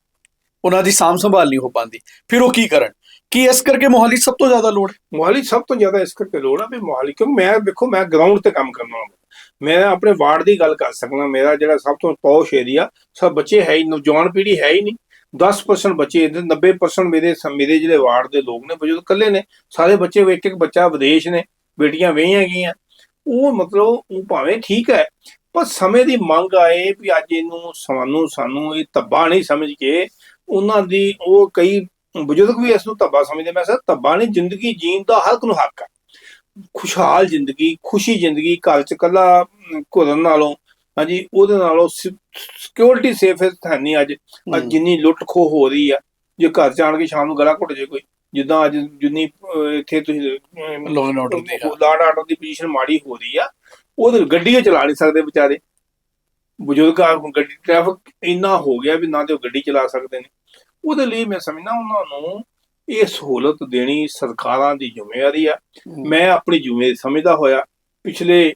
ਉਹਨਾਂ ਦੀ ਸਾਂਭ ਸੰਭਾਲ ਨਹੀਂ ਹੋ ਪਾਉਂਦੀ। ਫਿਰ ਉਹ ਕੀ ਕਰਨ? ਕੀ ਇਸ ਕਰਕੇ ਮੋਹਾਲੀ 'ਚ ਸਭ ਤੋਂ ਜ਼ਿਆਦਾ ਲੋੜ ਹੈ? ਮੋਹਾਲੀ ਸਭ ਤੋਂ ਜ਼ਿਆਦਾ ਇਸ ਕਰਕੇ ਲੋੜ ਆ ਵੀ ਮੋਹਾਲੀ ਕਿਉਂ ਮੈਂ ਵੇਖੋ ਮੈਂ ਗਰਾਊਂਡ ਤੇ ਕੰਮ ਕਰਨਾ ਹੁੰਦਾ। ਮੈਂ ਆਪਣੇ ਵਾਰਡ ਦੀ ਗੱਲ ਕਰ ਸਕਦਾ ਮੇਰਾ ਜਿਹੜਾ ਸਭ ਤੋਂ ਪੌਸ਼ ਏਰੀਆ ਸਭ ਬੱਚੇ ਹੈ ਹੀ ਨੌਜਵਾਨ ਪੀੜ੍ਹੀ ਹੈ ਹੀ ਨਹੀਂ। 10% ਬੱਚੇ ਇਹਦੇ 90% ਮੇਰੇ ਮੇਰੇ ਜਿਹੜੇ ਵਾਰਡ ਦੇ ਲੋਕ ਨੇ, ਬਜ਼ੁਰਗ ਇਕੱਲੇ ਨੇ। ਸਾਰੇ ਬੱਚੇ ਇੱਕ ਇੱਕ ਬੱਚਾ ਵਿਦੇਸ਼ ਨੇ, ਬੇਟੀਆਂ ਵਹੀਆਂ ਗਈਆਂ। ਉਹ ਮਤਲਬ, ਉਹ ਭਾਵੇਂ ਠੀਕ ਹੈ, ਪਰ ਸਮੇਂ ਦੀ ਮੰਗ ਆਏ ਵੀ ਅੱਜ ਇਹਨੂੰ ਸਾਨੂੰ ਸਾਨੂੰ ਇਹ ਧੱਬਾ ਨਹੀਂ ਸਮਝ ਕੇ, ਉਹਨਾਂ ਦੀ ਉਹ ਕਈ ਬਜ਼ੁਰਗ ਵੀ ਇਸ ਨੂੰ ਧੱਬਾ ਸਮਝਦੇ। ਮੈਂ ਸਰ, ਧੱਬਾ ਨਹੀਂ, ਜ਼ਿੰਦਗੀ ਜੀਣ ਦਾ ਹਰ ਨੂੰ ਹੱਕ ਹੈ। ਖੁਸ਼ਹਾਲ ਜ਼ਿੰਦਗੀ ਖੁਸ਼ੀ ਜ਼ਿੰਦਗੀ ਘਰ ਚ ਕੱਲਾ ਘੁਰਨ ਨਾਲੋਂ ਹਾਂਜੀ ਉਹਦੇ ਨਾਲੋਂ ਸਿਕਿਉਰਿਟੀ ਸੇਫ ਹੈ ਨਹੀਂ ਅੱਜ। ਅੱਜ ਜਿੰਨੀ ਲੁੱਟ ਖੋ ਹੋ ਰਹੀ ਆ ਜੇ ਘਰ ਆਣ ਕੇ ਸ਼ਾਮ ਨੂੰ ਗਲਾ ਘੁੱਟ ਜੇ ਕੋਈ ਜਿੱਦਾਂ ਅੱਜ ਜਿੰਨੀ ਇੱਥੇ ਤੁਸੀਂ and order ਦੀ, ਹਾਂ। ਲਾਡ ਆਰਡਰ ਦੀ ਪੋਜੀਸ਼ਨ ਮਾੜੀ ਹੋ ਰਹੀ ਆ ਉਹਦੇ ਗੱਡੀਆਂ ਚਲਾ ਨਹੀਂ ਸਕਦੇ ਵਿਚਾਰੇ। ਬਜ਼ੁਰਗ ਆ ਗੱਡੀ ਟ੍ਰੈਫਿਕ ਇੰਨਾ ਹੋ ਗਿਆ ਵੀ ਨਾ ਤੇ ਉਹ ਗੱਡੀ ਚਲਾ ਸਕਦੇ ਨੇ। ਉਹਦੇ ਲਈ ਮੈਂ ਸਮਝਦਾ ਉਹਨਾਂ ਨੂੰ ਇਹ ਸਹੂਲਤ ਦੇਣੀ ਸਰਕਾਰਾਂ ਦੀ ਜ਼ਿੰਮੇਵਾਰੀ ਆ। ਮੈਂ ਆਪਣੀ ਜ਼ਿੰਮੇਵਾਰੀ ਸਮਝਦਾ ਹੋਇਆ ਪਿਛਲੇ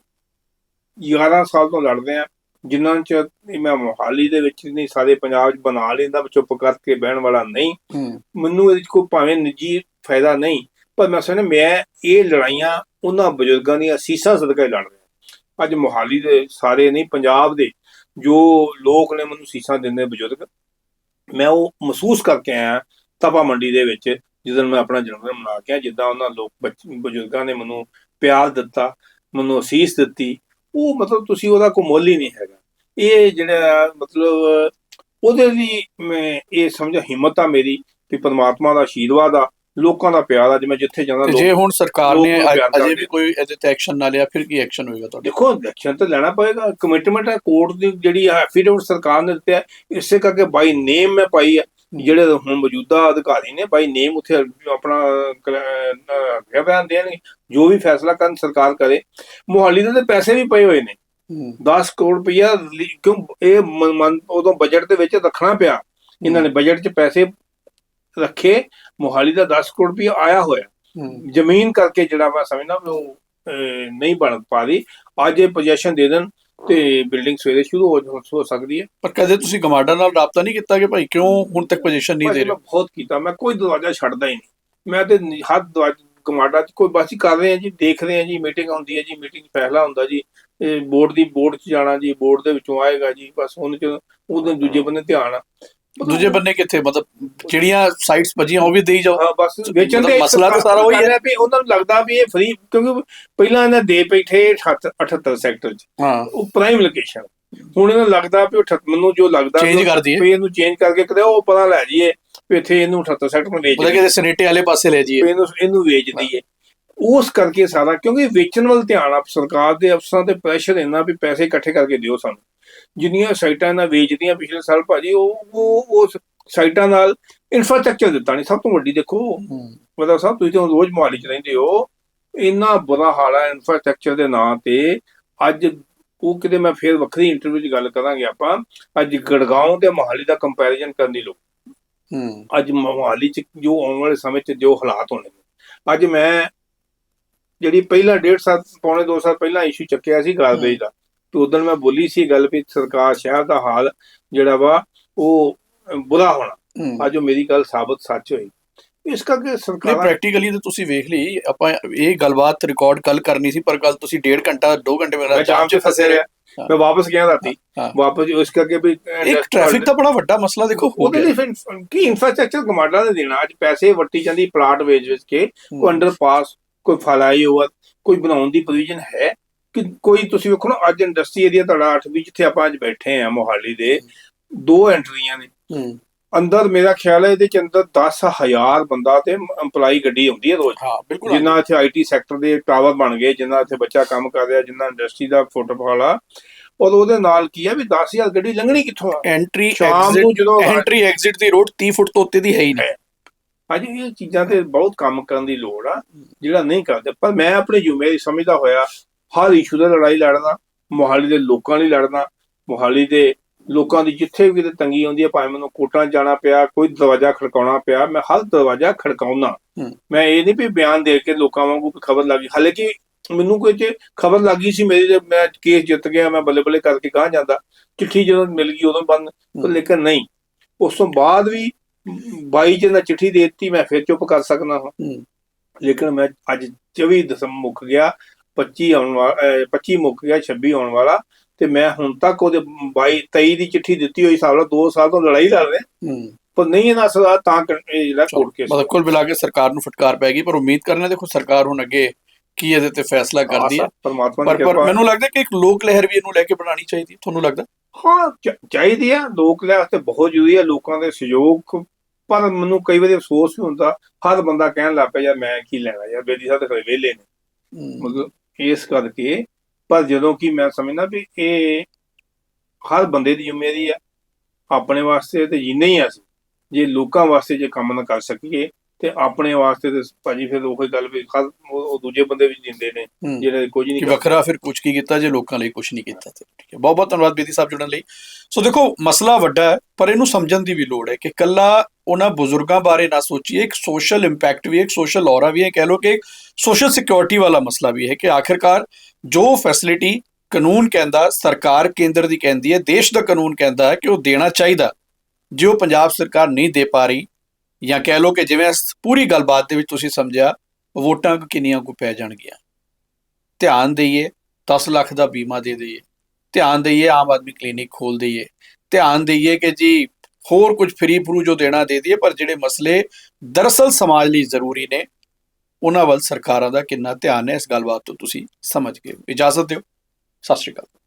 11 ਸਾਲ ਤੋਂ ਲੜਦੇ ਆ। ਜਿਨ੍ਹਾਂ ਚ ਮੈਂ ਮੋਹਾਲੀ ਦੇ ਵਿੱਚ ਨਹੀਂ ਸਾਰੇ ਪੰਜਾਬ 'ਚ ਬਣਾ ਲੈਂਦਾ ਚੁੱਪ ਕਰਕੇ ਬਹਿਣ ਵਾਲਾ ਨਹੀਂ। ਮੈਨੂੰ ਇਹਦੇ 'ਚ ਕੋਈ ਭਾਵੇਂ ਨਿੱਜੀ ਫਾਇਦਾ ਨਹੀਂ ਪਰ ਮੈਂ ਸਮਝਦਾ ਮੈਂ ਇਹ ਲੜਾਈਆਂ ਉਹਨਾਂ ਬਜ਼ੁਰਗਾਂ ਦੀਆਂ ਅਸੀਸਾਂ ਸਦਕਾ ਲੜ ਰਿਹਾ। ਅੱਜ ਮੋਹਾਲੀ ਦੇ ਸਾਰੇ ਨਹੀਂ ਪੰਜਾਬ ਦੇ ਜੋ ਲੋਕ ਨੇ ਮੈਨੂੰ ਸੀਸਾਂ ਦਿੰਦੇ ਬਜ਼ੁਰਗ ਮੈਂ ਉਹ ਮਹਿਸੂਸ ਕਰਕੇ ਆਇਆ ਤਪਾ ਮੰਡੀ ਦੇ ਵਿੱਚ ਜਦੋਂ ਮੈਂ ਆਪਣਾ ਜਨਮ ਦਿਨ ਮਨਾ ਕੇ ਜਿੱਦਾਂ ਉਹਨਾਂ ਲੋਕ ਬਜ਼ੁਰਗਾਂ ਨੇ ਮੈਨੂੰ ਪਿਆਰ ਦਿੱਤਾ ਮੈਨੂੰ ਅਸੀਸ ਦਿੱਤੀ ਉਹ ਮਤਲਬ ਤੁਸੀਂ ਉਹਦਾ ਕੋਈ ਮੁੱਲ ਹੀ ਨਹੀਂ ਹੈਗਾ। ਇਹ ਜਿਹੜਾ ਮਤਲਬ ਉਹਦੇ ਲਈ ਮੈਂ ਇਹ ਸਮਝਾ ਹਿੰਮਤ ਆ ਮੇਰੀ ਵੀ ਪਰਮਾਤਮਾ ਦਾ ਆਸ਼ੀਰਵਾਦ ਆ ਲੋਕਾਂ ਦਾ ਪਿਆਰ ਆ ਜਿਵੇਂ ਜਿੱਥੇ ਜਾਂਦਾ ਲੋਕ ਜੇ ਹੁਣ ਸਰਕਾਰ ਨੇ ਅਜੇ। ਵੀ ਕੋਈ ਇਹਦੇ ਤੇ ਐਕਸ਼ਨ ਨਾ ਲਿਆ ਫਿਰ ਕੀ ਐਕਸ਼ਨ ਹੋਏਗਾ ਤੁਹਾਡਾ ਦੇਖੋ ਐਕਸ਼ਨ ਤਾਂ ਲੈਣਾ ਪਏਗਾ ਕਮਿਟਮੈਂਟ ਹੈ ਕੋਰਟ ਦੀ ਜਿਹੜੀ ਐਫੀਡੇਵਿਟ ਸਰਕਾਰ ਨੇ ਦਿੱਤੇ ਹੈ ਇਸੇ ਕਰਕੇ ਬਾਈ ਨੇਮ ਮੈਂ ਪਾਈ ਹੈ ਜਿਹੜੇ ਹੁਣ ਮੌਜੂਦਾ ਅਧਿਕਾਰੀ ਨੇ ਬਾਈ ਨੇਮ ਉੱਥੇ ਆਪਣਾ ਗਿਆ ਬਿਆਨ ਦੇਣਗੇ ਜੋ ਵੀ ਫੈਸਲਾ ਕਰਨ ਸਰਕਾਰ ਕਰੇ। ਮੁਹਾਲੀ ਦੇ ਤੇ ਪੈਸੇ ਵੀ ਪਏ ਹੋਏ ਨੇ। ਹੂੰ। 10 ਕਰੋੜ ਰੁਪਇਆ ਕਿਉਂ ਇਹ ਉਦੋਂ ਬਜਟ ਦੇ ਵਿੱਚ ਰੱਖਣਾ ਪਿਆ। ਇਹਨਾਂ ਨੇ ਬਜਟ 'ਚ ਪੈਸੇ ਰੱਖੇ ਮੁਹਾਲੀ ਦਾ 10 ਕਰੋੜ ਰੁਪਇਆ ਆਇਆ ਹੋਇਆ। ਜ਼ਮੀਨ ਕਰਕੇ ਜਿਹੜਾ ਮੈਂ ਸਮਝਦਾ ਉਹ ਨਹੀਂ ਬਣ ਪਾ ਰਹੀ। ਅੱਜ ਇਹ ਪੋਜੀਸ਼ਨ ਦੇ ਦੇਣ। ਤੇ ਬਿਲਡਿੰਗ ਸਵੇਰੇ ਸ਼ੁਰੂ ਹੋ ਹੋ ਸਕਦੀ ਹੈ। ਪਰ ਕਦੇ ਤੁਸੀਂ ਗਮਾਡਾ ਨਾਲ ਰਾਬਤਾ ਨਹੀਂ ਕੀਤਾ ਕਿ ਭਾਈ ਕਿਉਂ ਹੁਣ ਤੱਕ ਪੋਜੀਸ਼ਨ ਨਹੀਂ ਦੇ ਰਹੇ? ਮੈਂ ਬਹੁਤ ਕੀਤਾ। ਮੈਂ ਕੋਈ ਦਰਵਾਜ਼ਾ ਛੱਡਦਾ ਹੀ ਨਹੀਂ। ਮੈਂ ਤੇ ਹਰ ਦਰਵਾਜ਼ਾ ਕਮਾਂਡਾ ਚ ਕੋਈ ਬਸ ਕਰ ਰਹੇ ਹਾਂ ਜੀ ਦੇਖ ਰਹੇ ਹਾਂ ਜੀ ਮੀਟਿੰਗ ਹੁੰਦੀ ਹੈ ਜੀ ਮੀਟਿੰਗ ਫੈਸਲਾ ਹੁੰਦਾ ਜੀ ਬੋਰਡ ਦੀ ਬੋਰਡ ਚ ਜਾਣਾ ਜੀ ਬੋਰਡ ਦੇ ਵਿੱਚੋਂ ਆਏਗਾ ਜੀ ਬਸ ਉਹਨੇ ਚ ਉਹਦੇ ਦੂਜੇ ਬੰਨੇ ਧਿਆਨ ਆ। ਦੂਜੇ ਬੰਨੇ ਕਿੱਥੇ? ਮਤਲਬ ਜਿਹੜੀਆਂ ਸਾਈਟਸ ਭਜੀਆਂ ਉਹ ਵੀ ਦੇਈ ਜਾਓ। ਹਾਂ ਬਸ ਵੇਚਣ ਦੇ ਮਸਲਾ ਤਾਂ ਸਾਰਾ ਉਹੀ ਹੈ। ਵੀ ਉਹਨਾਂ ਨੂੰ ਲੱਗਦਾ ਵੀ ਇਹ ਫ੍ਰੀ ਕਿਉਂਕਿ ਪਹਿਲਾਂ ਇਹਨਾਂ ਦੇ ਬੈਠੇ 78 ਸੈਕਟਰ ਚ। ਹਾਂ। ਉਹ ਪ੍ਰਾਈਮ ਲੋਕੇਸ਼ਨ ਹੁਣ ਇਹਨਾਂ ਨੂੰ ਲੱਗਦਾ ਵੀ ਉਹ ਅਠੱਤ- ਮੈਨੂੰ ਜੋ ਲੱਗਦਾ ਵੀ- ਕਰ ਦਈਏ। ਵੀ ਇਹਨੂੰ ਚੇਂਜ ਕਰਕੇ ਕਦੇ ਉਹ ਪਤਾ ਲੈ ਜਾਈਏ ਵੀ ਇੱਥੇ ਇਹਨੂੰ 78 ਸੈਕਟਰ ਨੂੰ ਵੇਚ ਮਤਲਬ ਕਿ ਸਨੇਟੇ ਵਾਲੇ ਪਾਸੇ ਲੈ ਜਾਈਏ। ਇਹਨੂੰ ਇਹਨੂੰ ਵੇਚ ਦਈਏ। ਉਸ ਕਰਕੇ ਸਾਰਾ ਕਿਉਂਕਿ ਵੇਚਣ ਵੱਲ ਧਿਆਨ ਆ ਸਰਕਾਰ ਦੇ ਅਫਸਰਾਂ ਤੇ ਪ੍ਰੈਸ਼ਰ ਇੰਨਾ ਵੀ ਪੈਸੇ ਇਕੱਠੇ ਕਰਕੇ ਦਿਓ ਸਾਨੂੰ। ਜਿੰਨੀਆਂ ਸਾਈਟਾਂ ਇਹਨਾਂ ਵੇਚਦੀਆਂ ਪਿਛਲੇ ਸਾਲ ਭਾਜੀ ਉਹ ਉਹ ਉਸ ਸਾਈਟਾਂ ਨਾਲ ਇਨਫਰਾਸਟ੍ਰਕਚਰ ਦਿੱਤਾ ਨਹੀਂ ਸਭ ਤੋਂ ਵੱਡੀ ਦੇਖੋ। ਮਤਲਬ ਸਾਹਿਬ ਤੁਸੀਂ ਤਾਂ ਰੋਜ਼ ਮੋਹਾਲੀ ਚ ਰਹਿੰਦੇ ਹੋ। ਇੰਨਾ ਬੁਰਾ ਹਾਲ ਹੈ ਇਨਫਰਾਸਟ੍ਰਕਚਰ ਦੇ ਨਾਂ ਤੇ। ਅੱਜ ਉਹ ਕਿਤੇ ਮੈਂ ਫੇਰ ਵੱਖਰੀ ਇੰਟਰਵਿਊ 'ਚ ਗੱਲ ਕਰਾਂਗੇ ਆਪਾਂ। ਅੱਜ ਗੜਗਾਉਂ ਤੇ ਮੋਹਾਲੀ ਦਾ ਕੰਪੈਰੀਜ਼ਨ ਕਰਨ ਦੀ ਲੋੜ। ਹੂੰ। ਅੱਜ ਮੋਹਾਲੀ 'ਚ ਜੋ ਆਉਣ ਵਾਲੇ ਸਮੇਂ 'ਚ ਜੋ ਹਾਲਾਤ ਹੋਣੇ ਅੱਜ ਮੈਂ ਜਿਹੜੀ ਪਹਿਲਾਂ ਡੇਢ ਸਾਲ ਪੌਣੇ 2 ਸਾਲ ਪਹਿਲਾਂ ਇਸ਼ੂ ਚੱਕਿਆ ਸੀ ਗਾਰਬੇਜ ਦਾ। ਤੇ ਉਦੋਂ ਮੈਂ ਬੋਲੀ ਸੀ ਗੱਲ ਵੀ ਸਰਕਾਰ ਸ਼ਹਿਰ ਦਾ ਹਾਲ ਜਿਹੜਾ ਵਾ ਉਹ ਬੁਰਾ ਹੋਣਾ। ਅੱਜ ਉਹ ਮੇਰੀ ਗੱਲ ਸਾਬਤ ਸੱਚ ਹੋਈ। ਇਸ ਕਰਕੇ ਸਰਕਾਰ ਪ੍ਰੈਕਟੀਕਲੀ ਤਾਂ ਤੁਸੀਂ ਵੇਖ ਲਈ ਆਪਾਂ ਇਹ ਗੱਲਬਾਤ ਰਿਕਾਰਡ ਕੱਲ ਕਰਨੀ ਸੀ ਪਰ ਕੱਲ ਤੁਸੀਂ ਡੇਢ ਘੰਟਾ 2 ਘੰਟੇ ਮੇਰਾ ਜਾਮ 'ਚ ਫਸੇ ਰਿਹਾ। ਮੈਂ ਵਾਪਸ ਗਿਆ ਰਾਤੀ। ਵਾਪਸ ਇਸ ਕਰਕੇ ਵੀ ਇੱਕ ਟ੍ਰੈਫਿਕ ਦਾ ਬੜਾ ਵੱਡਾ ਮਸਲਾ ਦੇਖੋ ਹੋ ਉਹਦੇ ਲਈ ਕੀ ਇਨਫਰਾਸਟ੍ਰਕਚਰ ਗਮਾਡਾ ਨੇ ਦੇਣਾ? ਅੱਜ ਪੈਸੇ ਵੱਟੀ ਜਾਂਦੀ ਪਲਾਟ ਵੇਚ ਵੇਚ ਕੇ ਕੋਈ ਅੰਡਰਪਾਸ ਕੋਈ ਫਲਾਈ ਓਵਰ ਕੋਈ ਬਣਾਉਣ ਦੀ ਪ੍ਰੋਵੀਜ਼ਨ ਹੈ? ਕਿ ਕੋਈ ਤੁਸੀਂ ਵੇਖੋ ਨਾ ਅੱਜ ਇੰਡਸਟਰੀ ਏਰੀਆ ਤੁਹਾਡਾ 8 ਵੀ ਜਿੱਥੇ ਆਪਾਂ ਅੱਜ ਬੈਠੇ ਆ ਮੋਹਾਲੀ ਦੇ ਦੋ ਐਂਟਰੀਆਂ ਨੇ। ਅੰਦਰ ਮੇਰਾ ਖਿਆਲ ਹੈ ਇਹਦੇ ਚ ਅੰਦਰ 10000 ਬੰਦਾ ਤੇ EMPLOYE ਗੱਡੀ ਆਉਂਦੀ ਹੈ ਰੋਜ਼। ਹਾਂ ਬਿਲਕੁਲ ਜਿੰਨਾ ਇੱਥੇ ਆਈਟੀ ਸੈਕਟਰ ਦੇ ਟਾਵਰ ਬਣ ਗਏ ਜਿੰਨਾ ਇੱਥੇ ਬੱਚਾ ਕੰਮ ਕਰ ਰਿਹਾ ਜਿੰਨਾ ਇੰਡਸਟਰੀ ਦਾ ਫੁੱਟਫਾਲ ਆ ਔਰ ਉਹਦੇ ਨਾਲ ਕੀ ਹੈ ਵੀ 10000 ਗੱਡੀ ਲੰਘਣੀ ਕਿੱਥੋਂ ਆ? ਐਂਟਰੀ ਸ਼ਾਮ ਨੂੰ ਜਦੋਂ ਐਂਟਰੀ ਐਗਜ਼ਿਟ ਦੀ ਰੋਡ 30 ਫੁੱਟ ਤੋਂ ਉੱਤੇ ਦੀ ਹੈ ਹੀ ਨਹੀਂ। ਅੱਜ ਇਹ ਚੀਜ਼ਾਂ ਤੇ ਬਹੁਤ ਕੰਮ ਕਰਨ ਦੀ ਲੋੜ ਆ ਜਿਹੜਾ ਨਹੀਂ ਕਰਦੇ। ਪਰ ਮੈਂ ਆਪਣੇ ਜ਼ਿੰਮੇਵਾਰੀ ਸਮਝਦਾ ਹੋਇਆ ਹਰ ਇਸ਼ੂ ਦਾ ਲੜਾਈ ਲੜਨਾ ਮੋਹਾਲੀ ਦੇ ਲੋਕਾਂ ਲਈ ਲੜਨਾ ਮੋਹਾਲੀ ਦੇ ਲੋਕਾਂ ਦੀ ਜਿੱਥੇ ਵੀ ਕਿਤੇ ਤੰਗੀ ਆਉਂਦੀ ਹੈ ਭਾਵੇਂ ਮੈਨੂੰ ਕੋਟਾਂ ਜਾਣਾ ਪਿਆ ਕੋਈ ਦਰਵਾਜ਼ਾ ਖੜਕਾਉਣਾ ਪਿਆ ਮੈਂ ਹਰ ਦਰਵਾਜ਼ਾ ਖੜਕਾਉਣਾ। ਮੈਂ ਇਹ ਨਹੀਂ ਵੀ ਬਿਆਨ ਦੇ ਕੇ ਲੋਕਾਂ ਵਾਂਗੂ ਖਬਰ ਲੱਗੀ ਹਾਲੇ ਕਿ ਮੈਨੂੰ ਕੋਈ ਤੇ ਖਬਰ ਲੱਗੀ ਸੀ ਮੇਰੀ ਤੇ ਮੈਂ ਕੇਸ ਜਿੱਤ ਗਿਆ ਮੈਂ ਬੱਲੇ ਬੱਲੇ ਕਰਕੇ ਗਾਂ ਜਾਂਦਾ ਚਿੱਠੀ ਜਦੋਂ ਮਿਲ ਗਈ ਉਦੋਂ ਬੰਦ। ਲੇਕਿਨ ਨਹੀਂ ਉਸ ਤੋਂ ਬਾਅਦ ਵੀ 22 ਚ ਨਾ ਚਿੱਠੀ ਦੇ ਦਿੱਤੀ ਮੈਂ ਫਿਰ ਚੁੱਪ ਕਰ ਸਕਦਾ ਹਾਂ। ਹੂੰ। ਲੇਕਿਨ ਮੈਂ ਅੱਜ 24 ਦਸੰਬਰ ਮੁੱਕ ਗਿਆ 25 ਆਉਣ ਵਾਲਾ 25 ਮੁੱਕ ਗਿਆ 26 ਆਉਣ ਵਾਲਾ। ਤੇ ਮੈਂ ਹੁਣ ਤੱਕ ਉਹਦੇ 22 23 ਦੀ ਚਿੱਠੀ ਦਿੱਤੀ ਹੋਈ ਸਾਲ 2 ਸਾਲ ਤੋਂ ਲੜਾਈ ਲੜ ਰਹੇ। ਪਰ ਨਹੀਂ ਇਹਨਾਂ ਸਦਾ ਤਾਂ ਜਿਹੜਾ ਕੋਰਟ ਕੇਸ ਮਤਲਬ ਕੁੱਲ ਮਿਲਾ ਕੇ ਸਰਕਾਰ ਨੂੰ ਫਟਕਾਰ ਪੈ ਗਈ ਪਰ ਉਮੀਦ ਕਰਨਾ ਦੇਖੋ ਸਰਕਾਰ ਹੁਣ ਅੱਗੇ ਕੀ ਇਹਦੇ ਤੇ ਫੈਸਲਾ ਕਰਦੀ ਹੈ। ਪਰਮਾਤਮਾ ਪਰ ਪਰ ਮੈਨੂੰ ਲੱਗਦਾ ਕਿ ਇੱਕ ਲੋਕ ਲਹਿਰ ਵੀ ਇਹਨੂੰ ਲੈ ਕੇ ਬਣਾਉਣੀ ਚਾਹੀਦੀ ਤੁਹਾਨੂੰ ਲੱਗਦਾ? ਹਾਂ ਚਾਹੀਦੀ ਆ ਲੋਕ ਲੈ ਵਾਸਤੇ ਬਹੁਤ ਜ਼ਰੂਰੀ ਆ ਲੋਕਾਂ ਦੇ ਸਹਿਯੋਗ। ਪਰ ਮੈਨੂੰ ਕਈ ਵਾਰੀ ਅਫਸੋਸ ਵੀ ਹੁੰਦਾ ਹਰ ਬੰਦਾ ਕਹਿਣ ਲੱਗ ਪਿਆ ਯਾਰ ਮੈਂ ਕੀ ਲੈਣਾ ਯਾਰ ਬੇਦੀ ਸਾਹਿਬ ਤਾਂ ਖਰੇ ਵਿਹਲੇ ਨੇ। ਮਤਲਬ ਇਸ ਕਰਕੇ ਪਰ ਜਦੋਂ ਕਿ ਮੈਂ ਸਮਝਦਾ ਵੀ ਇਹ ਹਰ ਬੰਦੇ ਦੀ ਜ਼ਿੰਮੇਵਾਰੀ ਆ ਆਪਣੇ ਵਾਸਤੇ ਤੇ ਜਿੰਨੇ ਹੀ ਅਸੀਂ ਜੇ ਲੋਕਾਂ ਵਾਸਤੇ ਜੇ ਕੰਮ ਨਾ ਕਰ ਸਕੀਏ ਤੇ ਆਪਣੇ ਵਾਸਤੇ ਤੇ ਭਾਜੀ ਫਿਰ ਉਹੀ ਗੱਲ ਵੀ ਉਹ ਦੂਜੇ ਬੰਦੇ ਵੀ ਜਿੰਦੇ ਨੇ ਹੂੰ। ਜਿਹੜੇ ਕੁਝ ਨਹੀਂ ਕਿ ਵੱਖਰਾ ਫਿਰ ਕੁਝ ਕੀ ਕੀਤਾ ਜੇ ਲੋਕਾਂ ਲਈ ਕੁਝ ਨਹੀਂ ਕੀਤਾ ਤੇ ਠੀਕ ਹੈ ਬਹੁਤ ਬਹੁਤ ਧੰਨਵਾਦ ਬੇਦੀ ਸਾਹਿਬ ਜੁੜਨ ਲਈ ਸੋ ਦੇਖੋ ਮਸਲਾ ਵੱਡਾ ਹੈ ਪਰ ਇਹਨੂੰ ਸਮਝਣ ਦੀ ਵੀ ਲੋੜ ਹੈ ਕਿ ਕੱਲਾ ਉਹਨਾਂ ਬਜ਼ੁਰਗਾਂ ਬਾਰੇ ਨਾ ਸੋਚੀਏ, ਇੱਕ ਸੋਸ਼ਲ ਇੰਪੈਕਟ ਵੀ ਹੈ, ਇੱਕ ਸੋਸ਼ਲ ਔਰਾ ਵੀ ਹੈ, ਕਹਿ ਲੋ ਕਿ ਇੱਕ ਸੋਸ਼ਲ ਸਿਕਿਉਰਿਟੀ ਵਾਲਾ ਮਸਲਾ ਵੀ ਹੈ ਕਿ ਆਖਿਰਕਾਰ ਜੋ ਫੈਸਿਲਿਟੀ ਕਾਨੂੰਨ ਕਹਿੰਦਾ, ਸਰਕਾਰ ਕੇਂਦਰ ਦੀ ਕਹਿੰਦੀ ਹੈ, ਦੇਸ਼ ਦਾ ਕਾਨੂੰਨ ਕਹਿੰਦਾ ਹੈ ਕਿ ਉਹ ਦੇਣਾ ਚਾਹੀਦਾ। ਜੇ ਉਹ ਪੰਜਾਬ ਸਰਕਾਰ ਨਹੀਂ ਦੇ ਪਾ ਰਹੀ ਜਾਂ ਕਹਿ ਲਓ ਕਿ ਜਿਵੇਂ ਪੂਰੀ ਗੱਲਬਾਤ ਦੇ ਵਿੱਚ ਤੁਸੀਂ ਸਮਝਿਆ, ਵੋਟਾਂ ਕਿੰਨੀਆਂ ਕੁ ਪੈ ਜਾਣਗੀਆਂ। ਧਿਆਨ ਦਈਏ 10 ਲੱਖ ਦਾ ਬੀਮਾ ਦੇ ਦਈਏ। ਧਿਆਨ ਦਈਏ, ਆਮ ਆਦਮੀ ਕਲੀਨਿਕ ਖੋਲ ਦਈਏ। ਧਿਆਨ ਦਈਏ ਕਿ ਜੀ ਹੋਰ ਕੁਝ ਫਰੀ ਫਰੂ ਜੋ ਦੇਣਾ ਦੇ ਦਈਏ, ਪਰ ਜਿਹੜੇ ਮਸਲੇ ਦਰਅਸਲ ਸਮਾਜ ਲਈ ਜ਼ਰੂਰੀ ਨੇ, ਉਹਨਾਂ ਵੱਲ ਸਰਕਾਰਾਂ ਦਾ ਕਿੰਨਾ ਧਿਆਨ ਹੈ, ਇਸ ਗੱਲਬਾਤ ਤੋਂ ਤੁਸੀਂ ਸਮਝ ਗਏ ਇਜਾਜ਼ਤ ਦਿਓ। ਸਤਿ ਸ਼੍ਰੀ ਅਕਾਲ।